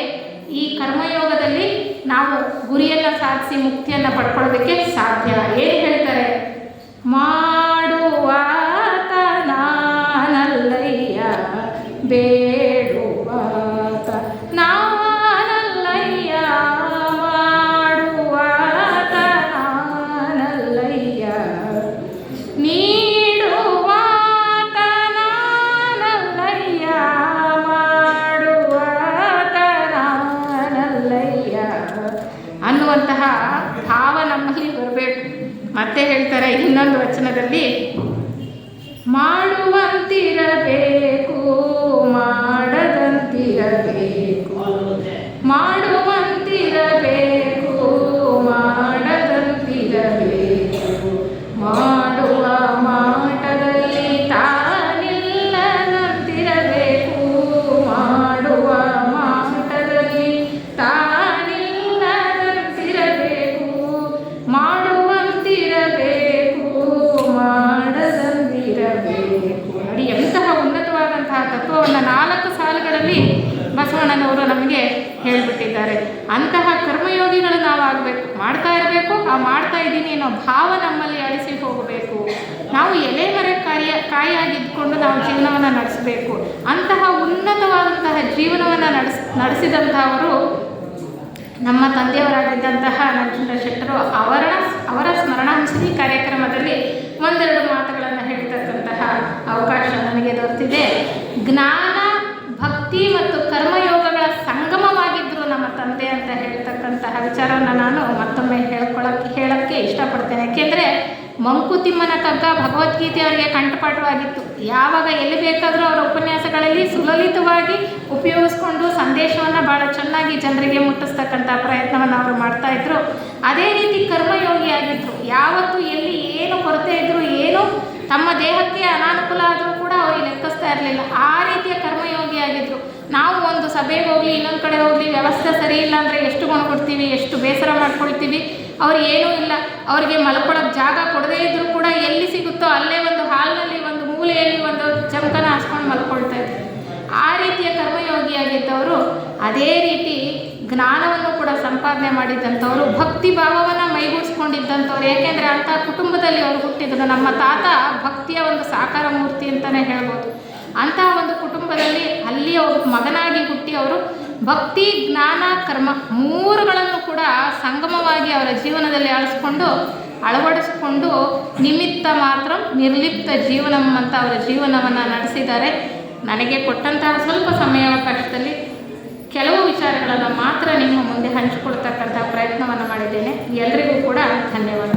ಈ ಕರ್ಮಯೋಗದಲ್ಲಿ ನಾವು ಗುರಿಯನ್ನು ಸಾಧಿಸಿ ಮುಕ್ತಿಯನ್ನು ಪಡ್ಕೊಳ್ಳೋದಕ್ಕೆ ಸಾಧ್ಯ. ಏನು ಹೇಳ್ತಾರೆ? ಮಾಡುವಾತ ಅನ್ನುವಂತಹ ಭಾವ ನಮ್ಮಲ್ಲಿ ಬರಬೇಕು. ಮತ್ತೆ ಹೇಳ್ತಾರೆ ಇನ್ನೊಂದು ವಚನದಲ್ಲಿ ಮಾಡುವಂತಿರಬೇಕು ಮಾಡದಂತಿರಬೇಕು ಮಾಡುವಂತಿರಬೇಕು ಅನ್ನೋ ಭಾವ ನಮ್ಮಲ್ಲಿ ಅಳಿಸಿ ಹೋಗಬೇಕು. ನಾವು ಎಲೆ ಮರ ಕಾಯ ಕಾಯಾಗಿದ್ದುಕೊಂಡು ನಾವು ಜೀವನವನ್ನು ನಡೆಸಬೇಕು. ಅಂತಹ ಉನ್ನತವಾದಂತಹ ಜೀವನವನ್ನು ನಡೆಸ್, ನಡೆಸಿದಂಥವರು ನಮ್ಮ ತಂದೆಯವರಾಗಿದ್ದಂತಹ ನಂಜುಂಡ ಶೆಟ್ಟರು ಅವರ ಅವರ ಸ್ಮರಣಾಂಜಲಿ ಕಾರ್ಯಕ್ರಮದಲ್ಲಿ ಒಂದೆರಡು ಮಾತುಗಳನ್ನು ಹೇಳ್ತಕ್ಕಂತಹ ಅವಕಾಶ ನನಗೆ ದೊರೆತಿದೆ. ಜ್ಞಾನ, ಭಕ್ತಿ ಮತ್ತು ಕರ್ಮಯೋಗಗಳ ಸಂಗಮವಾಗಿದ್ದರು ನಮ್ಮ ತಂದೆ ಅಂತ ಹೇಳ್ತಕ್ಕಂತಹ ವಿಚಾರವನ್ನು ನಾನು ಮತ್ತೊಮ್ಮೆ ಹೇಳ್ಕೊಳಕ್ಕೆ ಹೇಳೋಕ್ಕೆ ಇಷ್ಟಪಡ್ತೇನೆ. ಯಾಕೆಂದರೆ ಮಂಕುತಿಮ್ಮನ ಕಗ್ಗ ಭಗವದ್ಗೀತೆ ಅವರಿಗೆ ಕಂಠಪಾಠವಾಗಿತ್ತು. ಯಾವಾಗ ಎಲ್ಲಿ ಬೇಕಾದರೂ ಅವರ ಉಪನ್ಯಾಸಗಳಲ್ಲಿ ಸುಲಲಿತವಾಗಿ ಉಪಯೋಗಿಸ್ಕೊಂಡು ಸಂದೇಶವನ್ನು ಭಾಳ ಚೆನ್ನಾಗಿ ಜನರಿಗೆ ಮುಟ್ಟಿಸ್ತಕ್ಕಂಥ ಪ್ರಯತ್ನವನ್ನು ಅವರು ಮಾಡ್ತಾ ಇದ್ರು. ಅದೇ ರೀತಿ ಕರ್ಮಯೋಗಿಯಾಗಿದ್ದರು ಯಾವತ್ತು ಎಲ್ಲಿ ಏನು ಕೊರತೆ ಇದ್ದರೂ ಏನು ತಮ್ಮ ದೇಹಕ್ಕೆ ಅನಾನುಕೂಲ ಆದರೂ ಅವರಿಗೆ ಲೆಕ್ಕಿಸ್ತಾ ಇರಲಿಲ್ಲ. ಆ ರೀತಿಯ ಕರ್ಮಯೋಗಿ ಆಗಿದ್ರು. ನಾವು ಒಂದು ಸಭೆಗೆ ಹೋಗಲಿ, ಇನ್ನೊಂದು ಕಡೆ ಹೋಗಲಿ, ವ್ಯವಸ್ಥೆ ಸರಿ ಇಲ್ಲ ಅಂದರೆ ಎಷ್ಟು ಕೊಡ್ತೀವಿ, ಎಷ್ಟು ಬೇಸರ ಮಾಡ್ಕೊಳ್ತೀವಿ, ಅವ್ರು ಏನೂ ಇಲ್ಲ. ಅವರಿಗೆ ಮಲ್ಕೊಳ್ಳೋಕೆ ಜಾಗ ಕೊಡದೇ ಇದ್ದರೂ ಕೂಡ ಎಲ್ಲಿ ಸಿಗುತ್ತೋ ಅಲ್ಲೇ ಒಂದು ಹಾಲ್ನಲ್ಲಿ ಒಂದು ಮೂಲೆಯಲ್ಲಿ ಒಂದು ಚಮಕನ ಹಾಸ್ಕೊಂಡು ಮಲ್ಕೊಳ್ತಾ ಇದ್ರು. ಆ ರೀತಿಯ ಕರ್ಮಯೋಗಿಯಾಗಿದ್ದವರು ಅದೇ ರೀತಿ ಜ್ಞಾನವನ್ನು ಕೂಡ ಸಂಪಾದನೆ ಮಾಡಿದ್ದಂಥವ್ರು ಭಕ್ತಿ ಭಾವವನ್ನು ಮೈಗೂಡಿಸ್ಕೊಂಡಿದ್ದಂಥವ್ರು. ಏಕೆಂದರೆ ಅಂಥ ಕುಟುಂಬದಲ್ಲಿ ಅವರು ಹುಟ್ಟಿದ್ರು. ನಮ್ಮ ತಾತ ಭಕ್ತಿಯ ಒಂದು ಸಾಕಾರ ಮೂರ್ತಿ ಅಂತಲೇ ಹೇಳ್ಬೋದು. ಅಂತಹ ಒಂದು ಕುಟುಂಬದಲ್ಲಿ ಅಲ್ಲಿ ಅವರು ಮಗನಾಗಿ ಹುಟ್ಟಿ ಅವರು ಭಕ್ತಿ, ಜ್ಞಾನ, ಕರ್ಮ ಮೂರುಗಳನ್ನು ಕೂಡ ಸಂಗಮವಾಗಿ ಅವರ ಜೀವನದಲ್ಲಿ ಅಳಿಸ್ಕೊಂಡು, ಅಳವಡಿಸಿಕೊಂಡು ನಿಮಿತ್ತ ಮಾತ್ರ ನಿರ್ಲಿಪ್ತ ಜೀವನ ಅಂತ ಅವರ ಜೀವನವನ್ನು ನಡೆಸಿದ್ದಾರೆ. ನನಗೆ ಕೊಟ್ಟಂತಹ ಸ್ವಲ್ಪ ಸಮಯಾವಕಾಶದಲ್ಲಿ ಕೆಲವು ವಿಚಾರಗಳನ್ನು ಮಾತ್ರ ನಿಮ್ಮ ಮುಂದೆ ಹಂಚಿಕೊಳ್ತಕ್ಕಂಥ ಪ್ರಯತ್ನವನ್ನು ಮಾಡಿದ್ದೇನೆ. ಎಲ್ರಿಗೂ ಕೂಡ ಧನ್ಯವಾದ